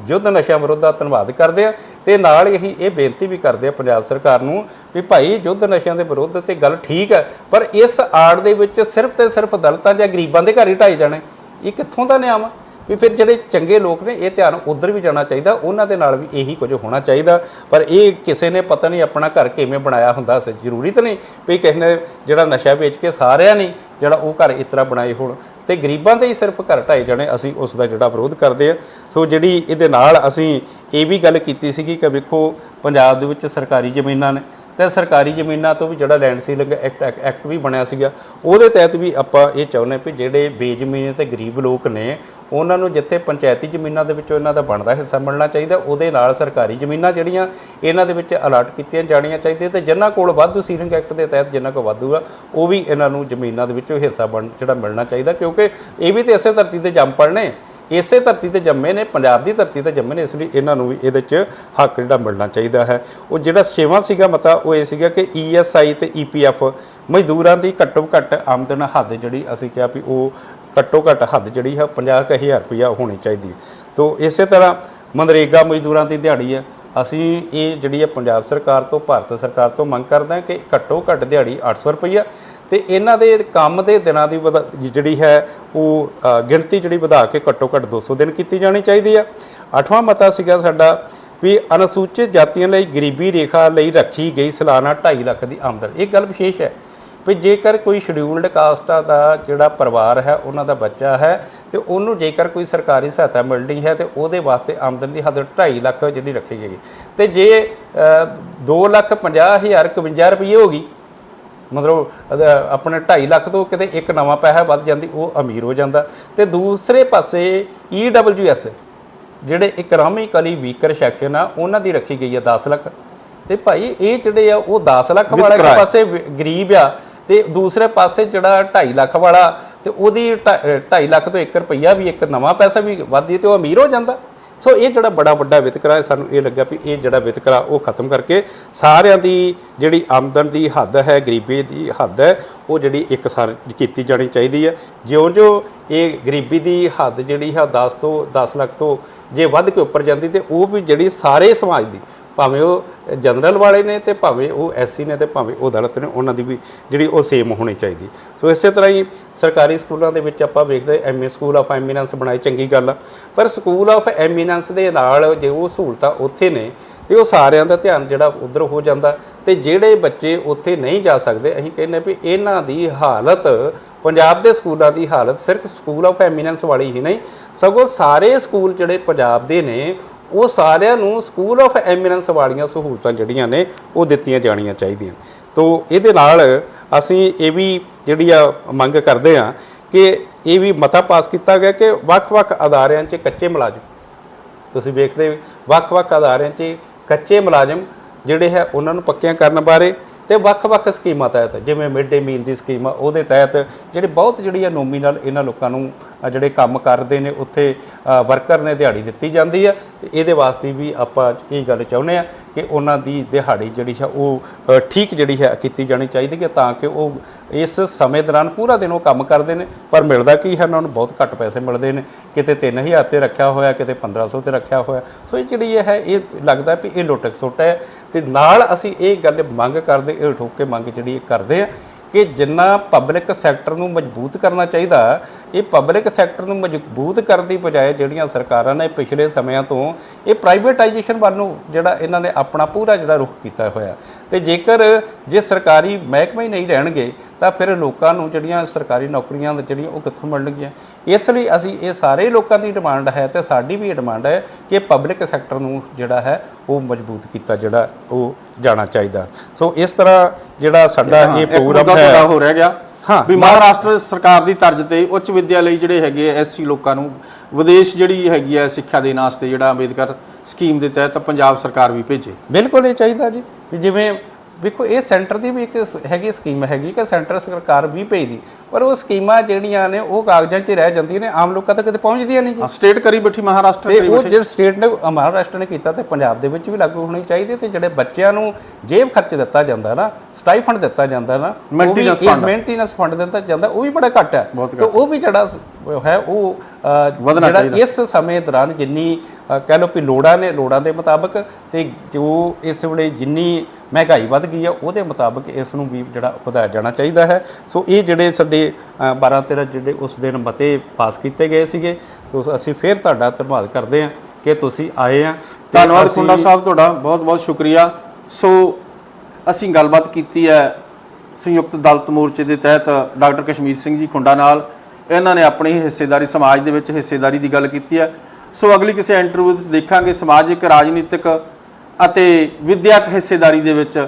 ਯੁੱਧ ਨਸ਼ਾ ਵਿਰੁੱਧ ਦਾ ਧੰਨਵਾਦ ਕਰਦੇ ਹਾਂ ਤੇ ਨਾਲ ਹੀ ਅਸੀਂ ਇਹ ਬੇਨਤੀ ਵੀ ਕਰਦੇ ਹਾਂ ਪੰਜਾਬ ਸਰਕਾਰ ਨੂੰ ਵੀ ਭਾਈ ਯੁੱਧ ਨਸ਼ਿਆਂ ਦੇ ਵਿਰੁੱਧ ਤੇ ਗੱਲ ਠੀਕ ਹੈ, ਪਰ ਇਸ ਆੜ ਦੇ ਵਿੱਚ ਸਿਰਫ ਤੇ ਸਿਰਫ ਦਲਤਾਂ ਜਾਂ ਗਰੀਬਾਂ ਦੇ ਘਰ ਹੀ ਢਾਈ ਜਾਣੇ। ਇਹ ਕਿੱਥੋਂ ਦਾ ਨਿਯਮ ਆ? ਵੀ ਫਿਰ ਜਿਹੜੇ ਚੰਗੇ ਲੋਕ ਨੇ, ਇਹ ਧਿਆਨ ਉਧਰ ਵੀ ਜਾਣਾ ਚਾਹੀਦਾ, ਉਹਨਾਂ ਦੇ ਨਾਲ ਵੀ ਇਹੀ ਕੁਝ ਹੋਣਾ ਚਾਹੀਦਾ। ਪਰ ਇਹ ਕਿਸੇ ਨੇ ਪਤਾ ਨਹੀਂ ਆਪਣਾ ਘਰ ਕਿਵੇਂ ਬਣਾਇਆ ਹੁੰਦਾ ਸੀ। ਜ਼ਰੂਰੀ ਤਾਂ ਨਹੀਂ ਵੀ ਕਿਸੇ ਨੇ ਜਿਹੜਾ ਨਸ਼ਾ ਵੇਚ ਕੇ ਸਾਰਿਆਂ ਨੇ ਜਿਹੜਾ ਉਹ ਘਰ ਇਸ ਤਰ੍ਹਾਂ ਬਣਾਏ ਹੋਣ। ਤੇ ਗਰੀਬਾਂ ਦੇ ਹੀ ਸਿਰਫ ਘਰ ਢਾਈ ਜਾਣੇ, ਅਸੀਂ ਉਸ ਦਾ ਜਿਹੜਾ ਵਿਰੋਧ ਕਰਦੇ ਆ ਸੋ ਜਿਹੜੀ ਇਹਦੇ ਨਾਲ ਅਸੀਂ ਇਹ ਵੀ ਗੱਲ ਕੀਤੀ ਸੀਗੀ ਕਿ ਵੇਖੋ, ਪੰਜਾਬ ਦੇ ਵਿੱਚ ਸਰਕਾਰੀ ਜ਼ਮੀਨਾਂ ਨੇ ਤੇ ਸਰਕਾਰੀ ਜ਼ਮੀਨਾਂ ਤੋਂ ਵੀ ਜਿਹੜਾ ਲੈਂਡ ਸੀਲਿੰਗ ਐਕਟ ਐਕਟ ਵੀ ਬਣਿਆ ਸੀਗਾ, ਉਹਦੇ ਤਹਿਤ ਵੀ ਆਪਾਂ ਇਹ ਚਾਹੁੰਦੇ ਵੀ ਜਿਹੜੇ ਬੇਜ਼ਮੀਨ ਤੇ ਗਰੀਬ ਲੋਕ ਨੇ, ਉਹਨਾਂ ਨੂੰ ਜਿੱਥੇ ਪੰਚਾਇਤੀ ਜ਼ਮੀਨਾਂ ਦੇ ਵਿੱਚੋਂ ਇਹਨਾਂ ਦਾ ਬਣਦਾ ਹਿੱਸਾ ਮਿਲਣਾ ਚਾਹੀਦਾ, ਉਹਦੇ ਨਾਲ ਸਰਕਾਰੀ ਜ਼ਮੀਨਾਂ ਜਿਹੜੀਆਂ ਇਹਨਾਂ ਦੇ ਵਿੱਚ ਅਲਾਟ ਕੀਤੀਆਂ ਜਾਣੀਆਂ ਚਾਹੀਦੀਆਂ ਤੇ ਜਿਨ੍ਹਾਂ ਕੋਲ ਵਾਧੂ ਸੀਲਿੰਗ ਐਕਟ ਦੇ ਤਹਿਤ ਜਿਨ੍ਹਾਂ ਕੋਲ ਵਾਧੂ ਆ, ਉਹ ਵੀ ਇਹਨਾਂ ਨੂੰ ਜ਼ਮੀਨਾਂ ਦੇ ਵਿੱਚੋਂ ਹਿੱਸਾ ਬਣ ਜਿਹੜਾ ਮਿਲਣਾ ਚਾਹੀਦਾ ਕਿਉਂਕਿ ਇਹ ਵੀ ਤੇ ਇਸੇ ਧਰਤੀ ਤੇ ਜੰਮ ਪੜਨੇ ਇਸੇ ਧਰਤੀ ਤੇ ਜੰਮੇ ਨੇ, ਪੰਜਾਬ ਦੀ ਧਰਤੀ ਤੇ ਜੰਮੇ ਨੇ, ਇਸ ਲਈ ਇਹਨਾਂ ਨੂੰ ਵੀ ਇਹਦੇ 'ਚ ਹੱਕ ਜਿਹੜਾ ਮਿਲਣਾ ਚਾਹੀਦਾ ਹੈ। ਉਹ ਜਿਹੜਾ ਛੇਵਾਂ ਸੀਗਾ ਮਤਾ, ਉਹ ਇਹ ਸੀਗਾ ਕਿ ਈਐਸਆਈ ਤੇ ਈਪੀਐਫ ਮਜ਼ਦੂਰਾਂ ਦੀ ਘੱਟੋ ਘੱਟ ਆਮਦਨ ਹੱਦ ਜਿਹੜੀ ਅਸੀਂ ਕਿਹਾ ਵੀ ਉਹ ਘੱਟੋ ਘੱਟ ਹੱਦ ਜਿਹੜੀ ਹੈ 50000 ਰੁਪਇਆ ਹੋਣੀ ਚਾਹੀਦੀ ਹੈ। ਤੋਂ ਇਸੇ ਤਰ੍ਹਾਂ ਮਨਰੇਗਾ ਮਜ਼ਦੂਰਾਂ ਦੀ ਦਿਹਾੜੀ ਹੈ। ਅਸੀਂ ਇਹ ਜਿਹੜੀ ਹੈ ਪੰਜਾਬ ਸਰਕਾਰ ਤੋਂ, ਭਾਰਤ ਸਰਕਾਰ ਤੋਂ ਮੰਗ ਕਰਦੇ ਹਾਂ ਕਿ ਘੱਟੋ ਘੱਟ ਦਿਹਾੜੀ 800 ਰੁਪਈਆ ਤੇ ਇਹਨਾਂ ਦੇ ਕੰਮ ਦੇ ਦਿਨਾਂ ਦੀ ਵਧਾ- ਜਿਹੜੀ ਹੈ, ਉਹ ਗਿਣਤੀ ਜਿਹੜੀ ਵਧਾ ਕੇ ਘੱਟੋ ਘੱਟ 200 ਦਿਨ ਕੀਤੀ ਜਾਣੀ ਚਾਹੀਦੀ ਆ। ਅੱਠਵਾਂ ਮਤਾ ਸੀਗਾ ਸਾਡਾ ਵੀ ਅਨੁਸੂਚਿਤ ਜਾਤੀਆਂ ਲਈ ਗਰੀਬੀ ਰੇਖਾ ਲਈ ਰੱਖੀ ਗਈ ਸਾਲਾਨਾ 2.5 ਲੱਖ ਦੀ ਆਮਦਨ। ਇਹ ਗੱਲ ਵਿਸ਼ੇਸ਼ ਹੈ ਵੀ ਜੇਕਰ ਕੋਈ ਸ਼ਡਿਊਲਡ ਕਾਸਟਾ ਦਾ ਜਿਹੜਾ ਪਰਿਵਾਰ ਹੈ, ਉਹਨਾਂ ਦਾ ਬੱਚਾ ਹੈ, ਤੇ ਉਹਨੂੰ ਜੇਕਰ ਕੋਈ ਸਰਕਾਰੀ ਸਹਾਇਤਾ ਮਿਲਣੀ ਹੈ, ਤੇ ਉਹਦੇ ਵਾਸਤੇ ਆਮਦਨ ਦੀ ਹੱਦ 2.5 ਲੱਖ ਜਿਹੜੀ ਰੱਖੀ ਗਈ। ਤੇ ਜੇ 2 ਲੱਖ 50 ਹਜ਼ਾਰ 51 ਰੁਪਏ ਹੋ ਗਈ ਮਤਲਬ ਆਪਣੇ 2.5 ਲੱਖ ਤੋਂ ਕਿਤੇ ਇੱਕ ਨਵਾਂ ਪੈਸਾ ਵੱਧ ਜਾਂਦੀ ਉਹ ਅਮੀਰ ਹੋ ਜਾਂਦਾ। ਤੇ ਦੂਸਰੇ ਪਾਸੇ EWS ਜਿਹੜੇ ਇਕਨੋਮਿਕਲੀ ਵੀਕਰ ਸੈਕਸ਼ਨ ਆ ਉਹਨਾਂ ਦੀ ਰੱਖੀ ਗਈ ਆ 10 ਲੱਖ। ਤੇ ਭਾਈ ਇਹ ਜਿਹੜੇ ਆ ਉਹ 10 ਲੱਖ ਵਾਲਾ। ਪਾਸੇ ਗਰੀਬ ਆ ਤੇ ਦੂਸਰੇ ਪਾਸੇ ਜਿਹੜਾ 2.5 ਲੱਖ ਵਾਲਾ ਤੇ ਉਹਦੀ 2.5 ਲੱਖ ਤੋਂ 1 ਰੁਪਈਆ ਵੀ ਇੱਕ ਨਵਾਂ ਪੈਸਾ ਵੀ ਵੱਧਦੀ ਤੇ ਉਹ ਅਮੀਰ ਹੋ ਜਾਂਦਾ। ਸੋ ਇਹ ਜਿਹੜਾ ਬੜਾ ਵੱਡਾ ਵਿਤਕਰਾ ਹੈ, ਸਾਨੂੰ ਇਹ ਲੱਗਾ ਵੀ ਇਹ ਜਿਹੜਾ ਵਿਤਕਰਾ ਉਹ ਖਤਮ ਕਰਕੇ ਸਾਰਿਆਂ ਦੀ ਜਿਹੜੀ ਆਮਦਨ ਦੀ ਹੱਦ ਹੈ, ਗਰੀਬੀ ਦੀ ਹੱਦ ਹੈ, ਉਹ ਜਿਹੜੀ ਇੱਕ ਇੱਕਸਾਰ ਕੀਤੀ ਜਾਣੀ ਚਾਹੀਦੀ ਹੈ। ਜਿਉਂ-ਜਿਉਂ ਇਹ ਗਰੀਬੀ ਦੀ ਹੱਦ ਜਿਹੜੀ ਹੈ 10 ਤੋਂ 10 ਲੱਖ ਤੋਂ ਜੇ ਵੱਧ ਕੇ ਉੱਪਰ ਜਾਂਦੀ ਤੇ ਉਹ ਵੀ ਜਿਹੜੀ ਸਾਰੇ ਸਮਾਜ ਦੀ ਭਾਵੇਂ ਉਹ ਜਨਰਲ ਵਾਲੇ ਨੇ ਤੇ ਭਾਵੇਂ ਉਹ ਐਸਸੀ ਨੇ ਤੇ ਭਾਵੇਂ ਉਹ ਅਦਾਲਤ ਨੇ, ਉਹਨਾਂ ਦੀ ਵੀ ਜਿਹੜੀ ਉਹ ਸੇਮ ਹੋਣੀ ਚਾਹੀਦੀ। ਸੋ ਇਸੇ ਤਰ੍ਹਾਂ ਹੀ ਸਰਕਾਰੀ ਸਕੂਲਾਂ ਦੇ ਵਿੱਚ ਆਪਾਂ ਵੇਖਦੇ ਐਮਏ ਸਕੂਲ ਆਫ ਐਮੀਨੈਂਸ ਬਣਾਈ, ਚੰਗੀ ਗੱਲ ਆ। ਪਰ ਸਕੂਲ ਆਫ ਐਮੀਨੈਂਸ ਦੇ ਨਾਲ ਜੇ ਉਹ ਸਹੂਲਤਾਂ ਉੱਥੇ ਨੇ, ਤੇ ਉਹ ਸਾਰਿਆਂ ਦਾ ਧਿਆਨ ਜਿਹੜਾ ਉਧਰ ਹੋ ਜਾਂਦਾ। ਤੇ ਜਿਹੜੇ ਬੱਚੇ ਉੱਥੇ ਨਹੀਂ ਜਾ ਸਕਦੇ, ਅਸੀਂ ਕਹਿੰਦੇ ਵੀ ਇਹਨਾਂ ਦੀ ਹਾਲਤ, ਪੰਜਾਬ ਦੇ ਸਕੂਲਾਂ ਦੀ ਹਾਲਤ ਸਿਰਫ ਸਕੂਲ ਆਫ ਐਮੀਨੈਂਸ ਵਾਲੀ ਹੀ ਨਹੀਂ, ਸਗੋਂ ਸਾਰੇ ਸਕੂਲ ਜਿਹੜੇ ਪੰਜਾਬ ਦੇ ਨੇ ਉਹ ਸਾਰਿਆਂ ਨੂੰ ਸਕੂਲ ਆਫ ਐਮੀਨੈਂਸ ਵਾਲੀਆਂ ਸਹੂਲਤਾਂ ਜਿਹੜੀਆਂ ਨੇ, ਉਹ ਦਿੱਤੀਆਂ ਜਾਣੀਆਂ ਚਾਹੀਦੀਆਂ। ਤੋਂ ਇਹਦੇ ਨਾਲ ਅਸੀਂ ਇਹ ਵੀ ਜਿਹੜੀ ਆ ਮੰਗ ਕਰਦੇ ਆ ਕਿ ਇਹ ਵੀ ਮਤਾ ਪਾਸ ਕੀਤਾ ਗਿਆ ਕਿ ਵੱਖ-ਵੱਖ ਅਦਾਰਿਆਂ 'ਚ ਕੱਚੇ ਮੁਲਾਜ਼ਮ, ਤੁਸੀਂ ਵੇਖਦੇ ਵੱਖ-ਵੱਖ ਅਦਾਰਿਆਂ 'ਚ ਕੱਚੇ ਮੁਲਾਜ਼ਮ ਜਿਹੜੇ ਹੈ, ਉਹਨਾਂ ਨੂੰ ਪੱਕਿਆਂ ਕਰਨ ਬਾਰੇ ਤੇ ਵੱਖ-ਵੱਖ ਸਕੀਮਾਂ ਤਹਿਤ, ਜਿਵੇਂ ਮਿਡ ਡੇ ਮੀਲ ਦੀ ਸਕੀਮ ਆ, ਉਹਦੇ ਤਹਿਤ ਜਿਹੜੇ ਬਹੁਤ ਜਿਹੜੀ ਆ ਨੋਮੀਨਲ ਇਹਨਾਂ ਲੋਕਾਂ ਨੂੰ ਜਿਹੜੇ ਕੰਮ ਕਰਦੇ ਨੇ, ਉੱਥੇ ਵਰਕਰ ਨੇ ਦਿਹਾੜੀ ਦਿੱਤੀ ਜਾਂਦੀ ਆ, ਤੇ ਇਹਦੇ ਵਾਸਤੇ ਵੀ ਆਪਾਂ ਇਹ ਗੱਲ ਚਾਹੁੰਦੇ ਆ ਕਿ ਉਹਨਾਂ ਦੀ ਦਿਹਾੜੀ ਜਿਹੜੀ ਹੈ ਉਹ ਠੀਕ ਜਿਹੜੀ ਹੈ ਕੀਤੀ ਜਾਣੀ ਚਾਹੀਦੀ ਹੈ ਤਾਂ ਕਿ ਉਹ ਇਸ ਸਮੇਂ ਦੌਰਾਨ ਪੂਰਾ ਦਿਨ ਉਹ ਕੰਮ ਕਰਦੇ ਨੇ। ਪਰ ਮਿਲਦਾ ਕੀ ਹੈ? ਉਹਨਾਂ ਨੂੰ ਬਹੁਤ ਘੱਟ ਪੈਸੇ ਮਿਲਦੇ ਨੇ। ਕਿਤੇ 3000 ਤੇ ਰੱਖਿਆ ਹੋਇਆ, ਕਿਤੇ 1500 ਤੇ ਰੱਖਿਆ ਹੋਇਆ। ਸੋ ਇਹ ਜਿਹੜੀ ਇਹ ਹੈ, ਇਹ ਲੱਗਦਾ ਵੀ ਇਹ ਲੁੱਟਕ ਸੁੱਟ ਹੈ। ਤੇ ਨਾਲ ਅਸੀਂ ਇਹ ਗੱਲ ਮੰਗ ਕਰਦੇ, ਇਹ ਠੋਕ ਕੇ ਮੰਗ ਜਿਹੜੀ ਇਹ ਕਰਦੇ ਆ ਕਿ ਜਿੰਨਾ ਪਬਲਿਕ ਸੈਕਟਰ ਨੂੰ ਮਜ਼ਬੂਤ ਕਰਨਾ ਚਾਹੀਦਾ, ਇਹ ਪਬਲਿਕ ਸੈਕਟਰ ਨੂੰ ਮਜ਼ਬੂਤ ਕਰਨ ਦੀ ਬਜਾਏ ਜਿਹੜੀਆਂ ਸਰਕਾਰਾਂ ਨੇ ਪਿਛਲੇ ਸਮਿਆਂ ਤੋਂ ਇਹ ਪ੍ਰਾਈਵੇਟਾਈਜੇਸ਼ਨ ਵੱਲ ਨੂੰ ਜਿਹੜਾ ਇਹਨਾਂ ਨੇ ਆਪਣਾ ਪੂਰਾ ਜਿਹੜਾ ਰੁਖ ਕੀਤਾ ਹੋਇਆ। ਤੇ ਜੇਕਰ ਜੇ ਸਰਕਾਰੀ ਮਹਿਕਮੇ ਹੀ ਨਹੀਂ ਰਹਿਣਗੇ, ਤਾਂ ਫਿਰ ਲੋਕਾਂ ਨੂੰ ਜਿਹੜੀਆਂ ਸਰਕਾਰੀ ਨੌਕਰੀਆਂ ਜਿਹੜੀਆਂ ਉਹ ਕਿੱਥੋਂ ਮਿਲਣਗੀਆਂ? ਇਸ ਲਈ ਅਸੀਂ ਇਹ ਸਾਰੇ ਲੋਕਾਂ ਦੀ ਡਿਮਾਂਡ ਹੈ ਤੇ ਸਾਡੀ ਵੀ ਇਹ ਡਿਮਾਂਡ ਹੈ ਕਿ ਪਬਲਿਕ ਸੈਕਟਰ ਨੂੰ ਜਿਹੜਾ ਹੈ ਉਹ ਮਜ਼ਬੂਤ ਕੀਤਾ ਜਿਹੜਾ ਉਹ ਜਾਣਾ ਚਾਹੀਦਾ। ਸੋ ਇਸ ਤਰ੍ਹਾਂ ਜਿਹੜਾ ਸਾਡਾ ਇਹ ਪ੍ਰੋਗਰਾਮ ਹੈ ਤੁਹਾਡਾ ਹੋ ਰਹਿ ਗਿਆ। ਹਾਂ, ਵੀ ਮਹਾਰਾਸ਼ਟਰ ਸਰਕਾਰ ਦੀ ਤਰਜ਼ ਤੇ ਉੱਚ ਵਿੱਦਿਆ ਲਈ ਜਿਹੜੇ ਹੈਗੇ ਐਸਸੀ ਲੋਕਾਂ ਨੂੰ ਵਿਦੇਸ਼ ਜਿਹੜੀ ਹੈਗੀ ਹੈ ਸਿੱਖਿਆ ਦੇਣ ਵਾਸਤੇ ਜਿਹੜਾ ਅੰਬੇਦਕਰ ਸਕੀਮ ਦੇ ਤਹਿਤ ਪੰਜਾਬ ਸਰਕਾਰ ਵੀ ਭੇਜੇ। ਬਿਲਕੁਲ ਇਹ ਚਾਹੀਦਾ ਜੀ ਵੀ ਜਿਵੇਂ ਵੇਖੋ ਇਹ ਸੈਂਟਰ ਦੀ ਵੀ ਇੱਕ ਹੈਗੀ ਸਕੀਮ ਹੈਗੀ ਕਿ ਸੈਂਟਰ ਸਰਕਾਰ ਵੀ ਭੇਜਦੀ ਪਰ ਉਹ ਸਕੀਮਾਂ ਜਿਹੜੀਆਂ ਨੇ ਉਹ ਕਾਗਜ਼ਾਂ 'ਚ ਰਹਿ ਜਾਂਦੀਆਂ ਨੇ ਆਮ ਲੋਕਾਂ ਤੱਕ ਕਿਤੇ ਪਹੁੰਚਦੀਆਂ ਨਹੀਂ ਜੀ ਸਟੇਟ ਕਰੀ ਬੈਠੀ ਮਹਾਰਾਸ਼ਟਰ ਤੇ ਕਰੀ ਉਹ ਜਿਹੜੇ ਸਟੇਟ ਨੇ ਮਹਾਰਾਸ਼ਟਰ ਨੇ ਕੀਤਾ ਤੇ ਪੰਜਾਬ ਦੇ ਵਿੱਚ ਵੀ ਲਾਗੂ ਹੋਣੀ ਚਾਹੀਦੀ ਤੇ ਜਿਹੜੇ ਬੱਚਿਆਂ ਨੂੰ ਜੇਬ ਖਰਚ ਦਿੱਤਾ ਜਾਂਦਾ ਨਾ ਸਟਾਈਫੰਡ ਦਿੱਤਾ ਜਾਂਦਾ ਨਾ। ਮੇਨਟੇਨੈਂਸ ਫੰਡ ਦਿੱਤਾ ਜਾਂਦਾ ਉਹ ਵੀ ਬੜਾ ਘੱਟ ਹੈ ਤੇ ਉਹ ਵੀ ਜਿਹੜਾ ਹੈ ਉਹ ਜਿਹੜਾ। ਇਸ ਸਮੇਂ ਦੌਰਾਨ ਜਿੰਨੀ ਕਹਿ ਲਓ ਵੀ ਲੋੜਾਂ ਨੇ ਲੋੜਾਂ ਦੇ ਮੁਤਾਬਕ ਤੇ ਜੋ ਇਸ ਵੇਲੇ ਜਿੰਨੀ ਮਹਿੰਗਾਈ ਵੱਧ ਗਈ ਆ ਉਹਦੇ ਮੁਤਾਬਕ ਇਸ ਨੂੰ ਵੀ ਜਿਹੜਾ ਵਧਾਇਆ ਜਾਣਾ ਚਾਹੀਦਾ ਹੈ। ਸੋ ਇਹ ਜਿਹੜੇ ਸਾਡੇ 12 13 ਜਿਹੜੇ ਉਸ ਦਿਨ ਮਤੇ ਪਾਸ ਕੀਤੇ ਗਏ ਸੀਗੇ ਸੋ ਅਸੀਂ ਫਿਰ ਤੁਹਾਡਾ ਧੰਨਵਾਦ ਕਰਦੇ ਹਾਂ ਕਿ ਤੁਸੀਂ ਆਏ ਆ। ਧੰਨਵਾਦ ਕੁੰਡਾ ਸਾਹਿਬ ਤੁਹਾਡਾ ਬਹੁਤ ਬਹੁਤ ਸ਼ੁਕਰੀਆ। ਸੋ ਅਸੀਂ ਗੱਲਬਾਤ ਕੀਤੀ ਹੈ ਸੰਯੁਕਤ ਦਲਤ ਮੋਰਚੇ ਦੇ ਤਹਿਤ ਡਾਕਟਰ ਕਸ਼ਮੀਰ ਸਿੰਘ ਜੀ ਖੁੰਡਾ ਨਾਲ। ਇਹਨਾਂ ਨੇ ਆਪਣੀ ਹਿੱਸੇਦਾਰੀ ਸਮਾਜ ਦੇ ਵਿੱਚ ਹਿੱਸੇਦਾਰੀ ਦੀ ਗੱਲ ਕੀਤੀ ਹੈ। ਸੋ ਅਗਲੀ ਕਿਸੇ ਇੰਟਰਵਿਊ ਵਿੱਚ ਦੇਖਾਂਗੇ। ਸਮਾਜਿਕ ਰਾਜਨੀਤਿਕ ਅਤੇ ਵਿਦਿਅਕ ਹਿੱਸੇਦਾਰੀ ਦੇ ਵਿੱਚ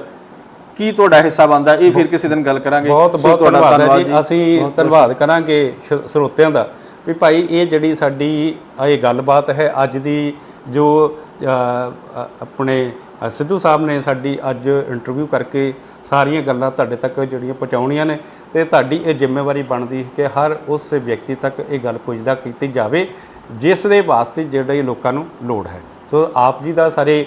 ਕੀ ਤੁਹਾਡਾ ਹਿੱਸਾ ਬਣਦਾ? ਇਹ ਫਿਰ ਕਿਸੇ ਦਿਨ ਗੱਲ ਕਰਾਂਗੇ। ਬਹੁਤ ਬਹੁਤ ਧੰਨਵਾਦ ਹੈ ਜੀ। ਅਸੀਂ ਧੰਨਵਾਦ ਕਰਾਂਗੇ ਸਰੋਤਿਆਂ ਦਾ। ਵੀ ਭਾਈ ਇਹ ਜਿਹੜੀ ਸਾਡੀ ਇਹ ਗੱਲਬਾਤ ਹੈ ਅੱਜ ਦੀ ਜੋ ਆਪਣੇ ਸਿੱਧੂ ਸਾਹਿਬ ਨੇ ਸਾਡੀ ਅੱਜ ਇੰਟਰਵਿਊ ਕਰਕੇ ਸਾਰੀਆਂ ਗੱਲਾਂ ਤੁਹਾਡੇ ਤੱਕ ਜਿਹੜੀਆਂ ਪਹੁੰਚਾਉਣੀਆਂ ਨੇ ਤੇ ਤੁਹਾਡੀ ਇਹ ਜ਼ਿੰਮੇਵਾਰੀ ਬਣਦੀ ਹੈ ਕਿ ਹਰ ਉਸ ਵਿਅਕਤੀ ਤੱਕ ਇਹ ਗੱਲ ਪੁੱਜਦਾ ਕੀਤੀ ਜਾਵੇ ਜਿਸ ਦੇ ਵਾਸਤੇ ਜਿਹੜੇ ਲੋਕਾਂ ਨੂੰ ਲੋੜ ਹੈ। ਸੋ ਆਪ ਜੀ ਦਾ ਸਾਰੇ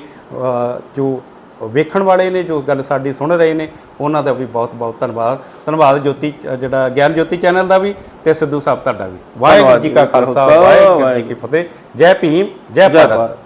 ਜੋ ਵੇਖਣ ਵਾਲੇ ਨੇ ਜੋ ਗੱਲ ਸਾਡੀ ਸੁਣ ਰਹੇ ਨੇ ਉਹਨਾਂ ਦਾ ਵੀ ਬਹੁਤ ਬਹੁਤ ਧੰਨਵਾਦ। ਧੰਨਵਾਦ ਜੋਤੀ ਜਿਹੜਾ ਗਿਆਨ ਜੋਤੀ ਚੈਨਲ ਦਾ ਵੀ ਤੇ ਸਿੱਧੂ ਸਾਹਿਬ ਤੁਹਾਡਾ ਵੀ। ਵਾਹਿਗੁਰੂ ਜੀ ਕਾ ਖਾਲਸਾ ਵਾਹਿਗੁਰੂ ਜੀ ਕੀ ਫਤਿਹ। ਜੈ ਭੀਮ ਜੈ ਭਾਰਤ।